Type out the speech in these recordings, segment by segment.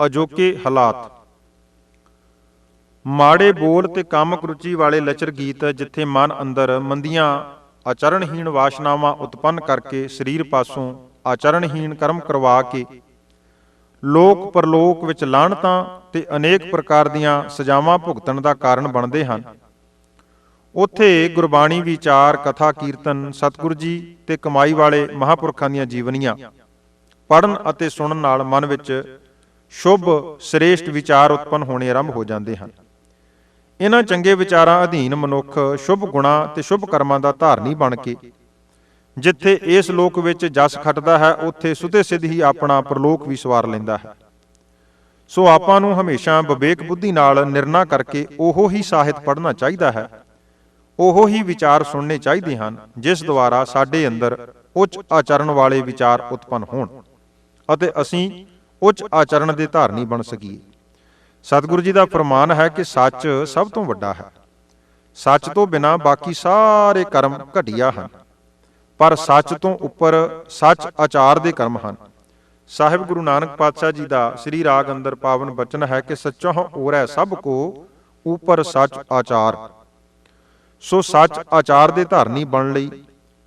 ਅਜੋਕੇ ਹਾਲਾਤ। ਮਾੜੇ ਬੋਲ ਤੇ ਕਾਮਕ ਰੁਚੀ ਵਾਲੇ ਲਚਰ ਗੀਤ ਜਿੱਥੇ ਮਨ ਅੰਦਰ ਮੰਦੀਆਂ ਆਚਰਣਹੀਣ ਵਾਸ਼ਨਾਵਾਂ ਉਤਪੰਨ ਕਰਕੇ ਸਰੀਰ ਪਾਸੋਂ ਆਚਰਣਹੀਣ ਕਰਮ ਕਰਵਾ ਕੇ ਲੋਕ ਪਰਲੋਕ ਵਿੱਚ ਲਾਹਣਤਾਂ ਤੇ ਅਨੇਕ ਪ੍ਰਕਾਰ ਦੀਆਂ ਸਜ਼ਾਵਾਂ ਭੁਗਤਣ ਦਾ ਕਾਰਨ ਬਣਦੇ ਹਨ। ਉੱਥੇ ਗੁਰਬਾਣੀ ਵਿਚਾਰ, ਕਥਾ, ਕੀਰਤਨ, ਸਤਿਗੁਰ ਜੀ ਤੇ ਕਮਾਈ ਵਾਲੇ ਮਹਾਪੁਰਖਾਂ ਦੀਆਂ ਜੀਵਨੀਆਂ। ਪੜਨ ਅਤੇ ਸੁਣਨ ਨਾਲ ਮਨ ਵਿੱਚ ਸ਼ੁਭ, ਸ੍ਰੇਸ਼ਟ ਵਿਚਾਰ ਉਤਪਨ ਹੋਣੇ ਆਰੰਭ ਹੋ ਜਾਂਦੇ ਹਨ। ਇਹਨਾਂ ਚੰਗੇ ਵਿਚਾਰਾਂ ਅਧੀਨ ਮਨੁੱਖ ਸ਼ੁਭ ਗੁਣਾ ਤੇ ਸ਼ੁਭ ਕਰਮਾਂ ਦਾ ਧਾਰਨੀ ਬਣ ਕੇ, ਜਿੱਥੇ ਇਸ ਲੋਕ ਵਿੱਚ ਜਸ ਖੱਟਦਾ ਹੈ, ਉੱਥੇ ਸੁਤੇ ਸਿੱਧ ਹੀ ਆਪਣਾ ਪ੍ਰਲੋਕ ਵੀ ਸਵਾਰ ਲੈਂਦਾ ਹੈ। ਸੋ ਆਪਾਂ ਨੂੰ ਹਮੇਸ਼ਾ ਵਿਵੇਕ ਬੁੱਧੀ ਨਾਲ ਨਿਰਣਾ ਕਰਕੇ ਉਹੋ ਹੀ ਸਾਹਿਤ ਪੜ੍ਹਨਾ ਚਾਹੀਦਾ ਹੈ। ਉਹੋ ਹੀ ਵਿਚਾਰ ਸੁਣਨੇ ਚਾਹੀਦੇ ਹਨ, ਜਿਸ ਦੁਆਰਾ ਸਾਡੇ ਅੰਦਰ ਉੱਚ ਆਚਰਣ ਵਾਲੇ ਵਿਚਾਰ ਉਤਪੰਨ ਹੋਣ ਅਤੇ ਅਸੀਂ ਉੱਚ ਆਚਰਣ ਦੇ ਧਾਰਨੀ ਬਣ ਸਕੀਏ ਸਤਿਗੁਰੂ ਜੀ ਦਾ ਫਰਮਾਨ ਹੈ ਕਿ ਸੱਚ ਸਭ ਤੋਂ ਵੱਡਾ ਹੈ। ਸੱਚ ਤੋਂ ਬਿਨਾ ਬਾਕੀ ਸਾਰੇ ਕਰਮ ਘਟੀਆ ਹਨ। ਪਰ ਸੱਚ ਤੋਂ ਉੱਪਰ ਸੱਚ ਆਚਾਰ ਦੇ ਕਰਮ ਹਨ। ਸਾਹਿਬ ਗੁਰੂ ਨਾਨਕ ਪਾਤਸ਼ਾਹ ਜੀ ਦਾ ਸ੍ਰੀ ਰਾਗ ਅੰਦਰ ਪਾਵਨ ਬਚਨ ਹੈ ਕਿ ਸੱਚਾ ਔਰੈ ਸਭ ਕੋ ਉੱਪਰ ਸੱਚ ਆਚਾਰ। ਸੋ ਸੱਚ ਆਚਾਰ ਦੇ ਧਾਰਨੀ ਬਣ ਲਈ,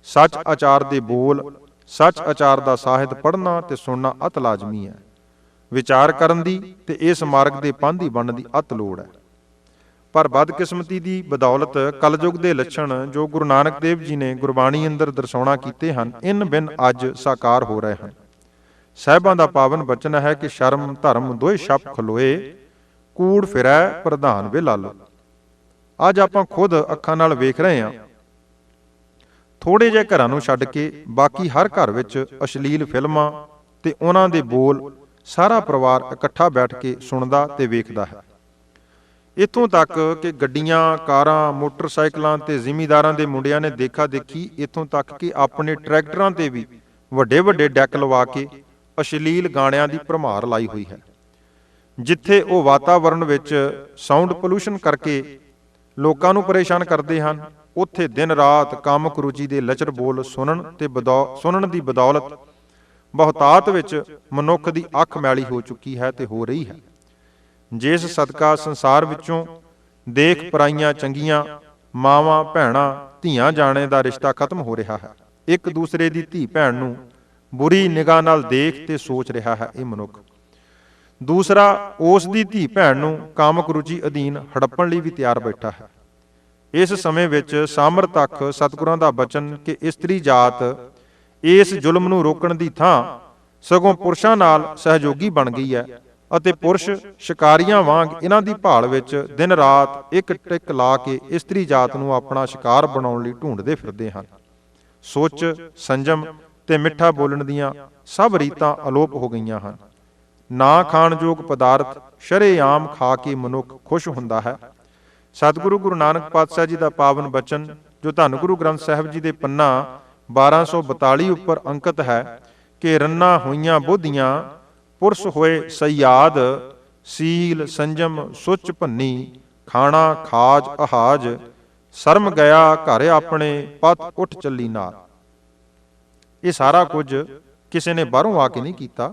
ਸੱਚ ਆਚਾਰ ਦੇ ਬੋਲ, ਸੱਚ ਆਚਾਰ ਦਾ ਸਾਹਿਤ ਪੜ੍ਹਨਾ ਤੇ ਸੁਣਨਾ ਅਤ ਲਾਜ਼ਮੀ ਹੈ। ਵਿਚਾਰ ਕਰਨ ਦੀ ਤੇ ਇਸ ਮਾਰਗ ਦੇ ਪੰਧੀ ਬਣਨ ਦੀ ਅਤ ਲੋੜ ਹੈ। ਪਰ ਬਦਕਿਸਮਤੀ ਦੀ ਬਦੌਲਤ ਕਲਯੁਗ ਦੇ ਲੱਛਣ ਜੋ ਗੁਰੂ ਨਾਨਕ ਦੇਵ ਜੀ ਨੇ ਗੁਰਬਾਣੀ ਅੰਦਰ ਦਰਸਾਉਣਾ ਕੀਤੇ ਹਨ, ਇਨ ਬਿਨ ਅੱਜ ਸਾਕਾਰ ਹੋ ਰਹੇ ਹਨ। ਸਹਿਬਾਂ ਦਾ ਪਾਵਨ ਬਚਨ ਹੈ ਕਿ ਸ਼ਰਮ, ਧਰਮ ਦੋਏ ਛਪ ਖਲੋਏ, ਕੂੜ ਫਿਰੈ, ਪ੍ਰਧਾਨ ਵੇ ਲਾਲੋ। ਅੱਜ ਆਪਾਂ ਖੁਦ ਅੱਖਾਂ ਨਾਲ ਵੇਖ ਰਹੇ ਹਾਂ। ਥੋੜੇ ਜਿਹੇ ਘਰਾਂ ਨੂੰ ਛੱਡ ਕੇ ਬਾਕੀ ਹਰ ਘਰ ਵਿੱਚ ਅਸ਼ਲੀਲ ਫਿਲਮਾਂ ਤੇ ਉਹਨਾਂ ਦੇ ਬੋਲ ਸਾਰਾ ਪਰਿਵਾਰ ਇਕੱਠਾ ਬੈਠ ਕੇ ਸੁਣਦਾ ਤੇ ਵੇਖਦਾ ਹੈ। ਇਥੋਂ ਤੱਕ ਕਿ ਗੱਡੀਆਂ, ਕਾਰਾਂ, ਮੋਟਰਸਾਈਕਲਾਂ ਤੇ ਜ਼ਿਮੀਦਾਰਾਂ ਦੇ ਮੁੰਡਿਆਂ ਨੇ ਦੇਖਾ ਦੇਖੀ ਇਥੋਂ ਤੱਕ ਕਿ ਆਪਣੇ ਟਰੈਕਟਰਾਂ ਤੇ ਵੀ ਵੱਡੇ ਵੱਡੇ ਡੈਕ ਲਵਾ ਕੇ ਅਸ਼ਲੀਲ ਗਾਣਿਆਂ ਦੀ ਭਰਮਾਰ ਲਾਈ ਹੋਈ ਹੈ। ਜਿੱਥੇ ਉਹ ਵਾਤਾਵਰਣ ਵਿੱਚ ਸਾਊਂਡ ਪੋਲੂਸ਼ਨ ਕਰਕੇ ਲੋਕਾਂ ਨੂੰ ਪਰੇਸ਼ਾਨ ਕਰਦੇ ਹਨ, ਉੱਥੇ ਦਿਨ ਰਾਤ ਕਾਮਕ ਰੁਚੀ ਦੇ ਲਚਰ ਬੋਲ ਸੁਣਨ ਤੇ ਬਦੌ- ਸੁਣਨ ਦੀ ਬਦੌਲਤ ਬਹੁਤਾਤ ਵਿੱਚ ਮਨੁੱਖ ਦੀ ਅੱਖ ਮੈਲੀ ਹੋ ਚੁੱਕੀ ਹੈ ਤੇ ਹੋ ਰਹੀ ਹੈ। ਜਿਸ ਸਦਕਾ ਸੰਸਾਰ ਵਿੱਚੋਂ ਦੇਖ ਪਰਾਈਆਂ ਚੰਗੀਆਂ, ਮਾਵਾਂ, ਭੈਣਾਂ, ਧੀਆਂ ਜਾਣੇ ਦਾ ਰਿਸ਼ਤਾ ਖਤਮ ਹੋ ਰਿਹਾ ਹੈ। ਇੱਕ ਦੂਸਰੇ ਦੀ ਧੀ ਭੈਣ ਨੂੰ ਬੁਰੀ ਨਿਗਾਹ ਨਾਲ ਦੇਖ ਤੇ ਸੋਚ ਰਿਹਾ ਹੈ ਇਹ ਮਨੁੱਖ। ਦੂਸਰਾ, ਉਸ ਦੀ ਧੀ ਭੈਣ ਨੂੰ ਕਾਮਕ ਰੁਚੀ ਅਧੀਨ ਹੜੱਪਣ ਲਈ ਵੀ ਤਿਆਰ ਬੈਠਾ ਹੈ। ਇਸ ਸਮੇਂ ਵਿੱਚ ਸਾਮਰ ਤੱਕ ਸਤਿਗੁਰਾਂ ਦਾ ਬਚਨ ਕਿ ਇਸਤਰੀ ਜਾਤ ਇਸ ਜ਼ੁਲਮ ਨੂੰ ਰੋਕਣ ਦੀ ਥਾਂ ਸਗੋਂ ਪੁਰਸ਼ਾਂ ਨਾਲ ਸਹਿਯੋਗੀ ਬਣ ਗਈ ਹੈ ਅਤੇ ਪੁਰਸ਼ ਸ਼ਿਕਾਰੀਆਂ ਵਾਂਗ ਇਹਨਾਂ ਦੀ ਭਾਲ ਵਿੱਚ ਦਿਨ ਰਾਤ ਇੱਕ ਟਿਕ ਲਾ ਕੇ ਇਸਤਰੀ ਜਾਤ ਨੂੰ ਆਪਣਾ ਸ਼ਿਕਾਰ ਬਣਾਉਣ ਲਈ ਢੂੰਡਦੇ ਫਿਰਦੇ ਹਨ। ਸੋਚ, ਸੰਜਮ ਤੇ ਮਿੱਠਾ ਬੋਲਣ ਦੀਆਂ ਸਭ ਰੀਤਾਂ ਅਲੋਪ ਹੋ ਗਈਆਂ ਹਨ। ਨਾ ਖਾਣਯੋਗ ਪਦਾਰਥ ਸ਼ਰੇਆਮ ਖਾ ਕੇ ਮਨੁੱਖ ਖੁਸ਼ ਹੁੰਦਾ ਹੈ। ਸਤਿਗੁਰੂ ਗੁਰੂ ਨਾਨਕ ਪਾਤਸ਼ਾਹ ਜੀ ਦਾ ਪਾਵਨ ਬਚਨ, ਜੋ ਧੰਨ ਗੁਰੂ ਗ੍ਰੰਥ ਸਾਹਿਬ ਜੀ ਦੇ ਪੰਨਾ 1242 ਉੱਪਰ ਅੰਕਿਤ ਹੈ ਕਿ ਰੰਨਾ ਹੋਈਆਂ ਬੁੱਧੀਆਂ, ਪੁਰਸ਼ ਹੋਏ ਸਯਾਦ, ਸੀਲ, ਸੰਜਮ, ਸੁੱਚ ਭੰਨੀ, ਖਾਣਾ, ਖਾਜ, ਅਹਾਜ, ਸ਼ਰਮ ਗਿਆ, ਘਰ ਆਪਣੇ, ਪਤ ਉੱਠ ਚੱਲੀ ਨਾਲ ਇਹ ਸਾਰਾ ਕੁਝ ਕਿਸੇ ਨੇ ਬਾਹਰੋਂ ਆ ਕੇ ਨਹੀਂ ਕੀਤਾ।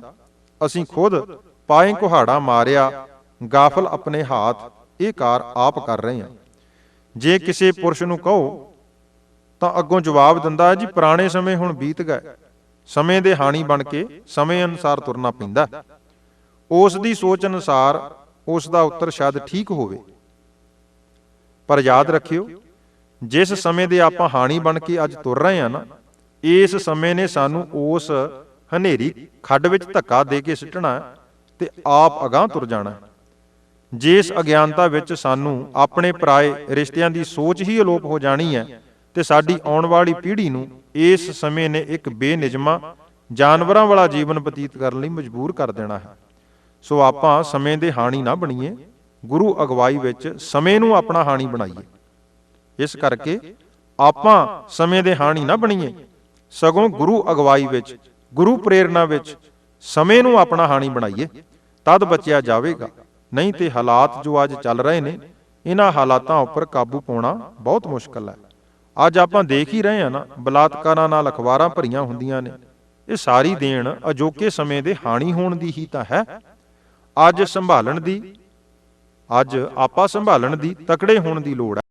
ਅਸੀਂ ਖੁਦ ਪਾਏ ਕੁਹਾੜਾ ਮਾਰਿਆ, ਗਾਫਲ ਆਪਣੇ ਹੱਥ, ਇਹ ਕਾਰ ਆਪ ਕਰ ਰਹੇ ਹਾਂ। ਜੇ ਕਿਸੇ ਪੁਰਸ਼ ਨੂੰ ਕਹੋ ਤਾਂ ਅੱਗੋਂ ਜਵਾਬ ਦਿੰਦਾ ਹੈ, ਜੀ, ਪੁਰਾਣੇ ਸਮੇਂ ਹੁਣ ਬੀਤ ਗਏ। ਸਮੇਂ ਦੇ ਹਾਣੀ ਬਣ ਕੇ ਸਮੇਂ ਅਨੁਸਾਰ ਤੁਰਨਾ ਪੈਂਦਾ ਉਸ ਦੀ ਸੋਚ ਅਨੁਸਾਰ ਉਸ ਦਾ ਉੱਤਰ ਸ਼ਾਇਦ ਠੀਕ ਹੋਵੇ। ਪਰ ਯਾਦ ਰੱਖਿਓ, ਜਿਸ ਸਮੇਂ ਦੇ ਆਪਾਂ ਹਾਣੀ ਬਣ ਕੇ ਅੱਜ ਤੁਰ ਰਹੇ ਹਾਂ ਨਾ, ਇਸ ਸਮੇਂ ਨੇ ਸਾਨੂੰ ਉਸ ਹਨੇਰੀ ਖੱਡ ਵਿੱਚ ਧੱਕਾ ਦੇ ਕੇ ਸਿੱਟਣਾ ਤੇ ਆਪ ਅਗਾਹ ਤੁਰ ਜਾਣਾ ਜਿਸ ਅਗਿਆਨਤਾ ਵਿੱਚ ਸਾਨੂੰ ਆਪਣੇ ਪਰਾਏ ਰਿਸ਼ਤਿਆਂ ਦੀ ਸੋਚ ਹੀ ਅਲੋਪ ਹੋ ਜਾਣੀ ਹੈ ਤੇ ਸਾਡੀ ਆਉਣ ਵਾਲੀ ਪੀੜ੍ਹੀ ਨੂੰ ਇਸ ਸਮੇਂ ਨੇ ਇੱਕ ਬੇਨਿਜਮਾ ਜਾਨਵਰਾਂ ਵਾਲਾ ਜੀਵਨ ਬਤੀਤ ਕਰਨ ਲਈ ਮਜਬੂਰ ਕਰ ਦੇਣਾ ਹੈ। ਸੋ ਆਪਾਂ ਸਮੇਂ ਦੇ ਹਾਣੀ ਨਾ ਬਣੀਏ, ਗੁਰੂ ਅਗਵਾਈ ਵਿੱਚ ਸਮੇਂ ਨੂੰ ਆਪਣਾ ਹਾਣੀ ਬਣਾਈਏ। ਇਸ ਕਰਕੇ ਆਪਾਂ ਸਮੇਂ ਦੇ ਹਾਣੀ ਨਾ ਬਣੀਏ, ਸਗੋਂ ਗੁਰੂ ਅਗਵਾਈ ਵਿੱਚ, ਗੁਰੂ ਪ੍ਰੇਰਣਾ ਵਿੱਚ ਸਮੇਂ ਨੂੰ ਆਪਣਾ ਹਾਣੀ ਬਣਾਈਏ, ਤਦ ਬਚਿਆ ਜਾਵੇਗਾ। ਨਹੀਂ ਤੇ ਹਾਲਾਤ ਜੋ ਅੱਜ ਚੱਲ ਰਹੇ ਨੇ, ਇਹਨਾਂ ਹਾਲਾਤਾਂ ਉੱਪਰ ਕਾਬੂ ਪਾਉਣਾ ਬਹੁਤ ਮੁਸ਼ਕਲ ਹੈ। ਅੱਜ ਆਪਾਂ ਦੇਖ ਹੀ ਰਹੇ ਹਾਂ ਨਾ, ਬਲਾਤਕਾਰਾਂ ਨਾਲ ਅਖਬਾਰਾਂ ਭਰੀਆਂ ਹੁੰਦੀਆਂ ਨੇ। ਇਹ ਸਾਰੀ ਦੇਣ ਅਜੋਕੇ ਸਮੇਂ ਦੇ ਹਾਣੀ ਹੋਣ ਦੀ ਹੀ ਤਾਂ ਹੈ। ਅੱਜ ਸੰਭਾਲਣ ਦੀ, ਅੱਜ ਆਪਾ ਸੰਭਾਲਣ ਦੀ ਤਕੜੇ ਹੋਣ ਦੀ ਲੋੜ ਹੈ।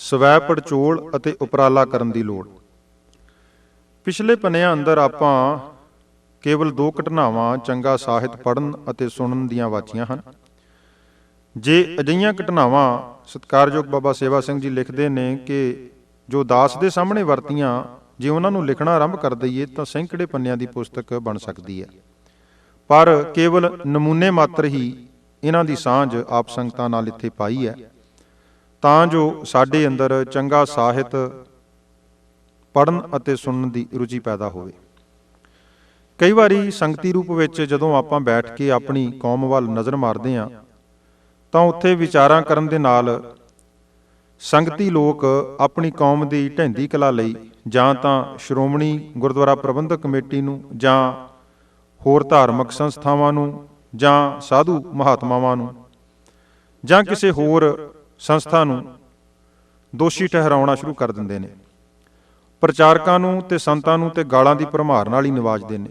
ਸਵੈ ਪੜਚੋਲ ਅਤੇ ਉਪਰਾਲਾ ਕਰਨ ਦੀ ਲੋੜ। ਪਿਛਲੇ ਪੰਨਿਆਂ ਅੰਦਰ ਆਪਾਂ ਕੇਵਲ ਦੋ ਘਟਨਾਵਾਂ ਚੰਗਾ ਸਾਹਿਤ ਪੜਨ ਅਤੇ ਸੁਣਨ ਦੀਆਂ ਵਾਚੀਆਂ ਹਨ। ਜੇ ਅਜਿਹੀਆਂ ਘਟਨਾਵਾਂ ਸਤਿਕਾਰਯੋਗ ਬਾਬਾ ਸੇਵਾ ਸਿੰਘ ਜੀ ਲਿਖਦੇ ਨੇ ਕਿ ਜੋ ਦਾਸ ਦੇ ਸਾਹਮਣੇ ਵਰਤੀਆਂ, ਜੇ ਉਹਨਾਂ ਨੂੰ ਲਿਖਣਾ ਆਰੰਭ ਕਰ ਦਈਏ, ਤਾਂ ਸੈਂਕੜੇ ਪੰਨਿਆਂ ਦੀ ਪੁਸਤਕ ਬਣ ਸਕਦੀ ਹੈ। ਪਰ ਕੇਵਲ ਨਮੂਨੇ ਮਾਤਰ ਹੀ ਇਹਨਾਂ ਦੀ ਸਾਂਝ ਆਪ ਸੰਗਤਾਂ ਨਾਲ ਇੱਥੇ ਪਾਈ ਹੈ। ਤਾਂ ਜੋ ਸਾਡੇ ਅੰਦਰ ਚੰਗਾ ਸਾਹਿਤ ਪੜਨ ਅਤੇ ਸੁਣਨ ਦੀ ਰੁਚੀ ਪੈਦਾ ਹੋਵੇ। ਕਈ ਵਾਰੀ ਸੰਗਤੀ ਰੂਪ ਵਿੱਚ ਜਦੋਂ ਆਪਾਂ ਬੈਠ ਕੇ ਆਪਣੀ ਕੌਮ ਵੱਲ ਨਜ਼ਰ ਮਾਰਦੇ ਹਾਂ ਤਾਂ ਉੱਥੇ ਵਿਚਾਰਾਂ ਕਰਨ ਦੇ ਨਾਲ ਸੰਗਤੀ ਲੋਕ ਆਪਣੀ ਕੌਮ ਦੀ ਢਹਿੰਦੀ ਕਲਾ ਲਈ ਜਾਂ ਤਾਂ ਸ਼੍ਰੋਮਣੀ ਗੁਰਦੁਆਰਾ ਪ੍ਰਬੰਧਕ ਕਮੇਟੀ ਨੂੰ ਜਾਂ ਹੋਰ ਧਾਰਮਿਕ ਸੰਸਥਾਵਾਂ ਨੂੰ ਜਾਂ ਸਾਧੂ ਮਹਾਤਮਾਵਾਂ ਨੂੰ ਜਾਂ ਕਿਸੇ ਹੋਰ ਸੰਸਥਾ ਨੂੰ ਦੋਸ਼ੀ ਠਹਿਰਾਉਣਾ ਸ਼ੁਰੂ ਕਰ ਦਿੰਦੇ ਨੇ। ਪ੍ਰਚਾਰਕਾਂ ਨੂੰ ਤੇ ਸੰਤਾਂ ਨੂੰ ਤੇ ਗਾਲਾਂ ਦੀ ਭਰਮਾਰ ਨਾਲ ਹੀ ਨਿਵਾਜਦੇ ਨੇ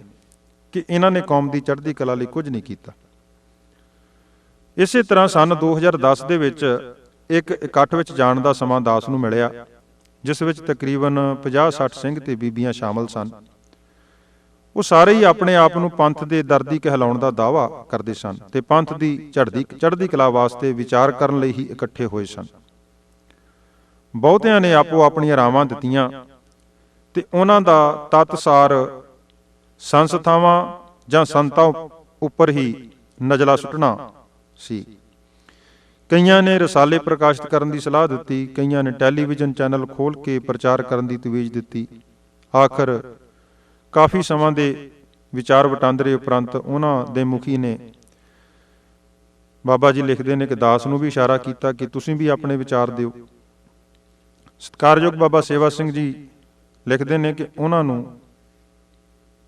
ਕਿ ਇਹਨਾਂ ਨੇ ਕੌਮ ਦੀ ਚੜ੍ਹਦੀ ਕਲਾ ਲਈ ਕੁਝ ਨਹੀਂ ਕੀਤਾ। ਇਸੇ ਤਰ੍ਹਾਂ ਸਨ 2010 ਦੇ ਵਿੱਚ ਇੱਕ ਇਕੱਠ ਵਿੱਚ ਜਾਣ ਦਾ ਸਮਾਂ ਦਾਸ ਨੂੰ ਮਿਲਿਆ, ਜਿਸ ਵਿੱਚ ਤਕਰੀਬਨ 50-60 ਸਿੰਘ ਤੇ ਬੀਬੀਆਂ ਸ਼ਾਮਲ ਸਨ। ਉਹ ਸਾਰੇ ਹੀ ਆਪਣੇ ਆਪ ਨੂੰ ਪੰਥ ਦੇ ਦਰਦੀ ਕਹਿਲਾਉਣ ਦਾ ਦਾਵਾ ਕਰਦੇ ਸਨ ਤੇ ਪੰਥ ਦੀ ਚੜ੍ਹਦੀ ਚੜ੍ਹਦੀ ਕਲਾ ਵਾਸਤੇ ਵਿਚਾਰ ਕਰਨ ਲਈ ਹੀ ਇਕੱਠੇ ਹੋਏ ਸਨ। ਬਹੁਤਿਆਂ ਨੇ ਆਪੋ ਆਪਣੀਆਂ ਰਾਵਾਂ ਦਿੱਤੀਆਂ ਤੇ ਉਹਨਾਂ ਦਾ ਤਤਸਾਰ ਸੰਸਥਾਵਾਂ ਜਾਂ ਸੰਤਾਂ ਉੱਪਰ ਹੀ ਨਜ਼ਲਾ ਸੁੱਟਣਾ ਸੀ। ਕਈਆਂ ਨੇ ਰਸਾਲੇ ਪ੍ਰਕਾਸ਼ਿਤ ਕਰਨ ਦੀ ਸਲਾਹ ਦਿੱਤੀ, ਕਈਆਂ ਨੇ ਟੈਲੀਵਿਜ਼ਨ ਚੈਨਲ ਖੋਲ ਕੇ ਪ੍ਰਚਾਰ ਕਰਨ ਦੀ ਤਵੀਜ ਦਿੱਤੀ। ਆਖਰ, ਕਾਫੀ ਸਮਾਂ ਦੇ ਵਿਚਾਰ ਵਟਾਂਦਰੇ ਉਪਰੰਤ ਉਹਨਾਂ ਦੇ ਮੁਖੀ ਨੇ ਬਾਬਾ ਜੀ ਲਿਖਦੇ ਨੇ ਕਿ ਦਾਸ ਨੂੰ ਵੀ ਇਸ਼ਾਰਾ ਕੀਤਾ ਕਿ ਤੁਸੀਂ ਵੀ ਆਪਣੇ ਵਿਚਾਰ ਦਿਓ। ਸਤਿਕਾਰਯੋਗ ਬਾਬਾ ਸੇਵਾ ਸਿੰਘ ਜੀ ਲਿਖਦੇ ਨੇ ਕਿ ਉਹਨਾਂ ਨੂੰ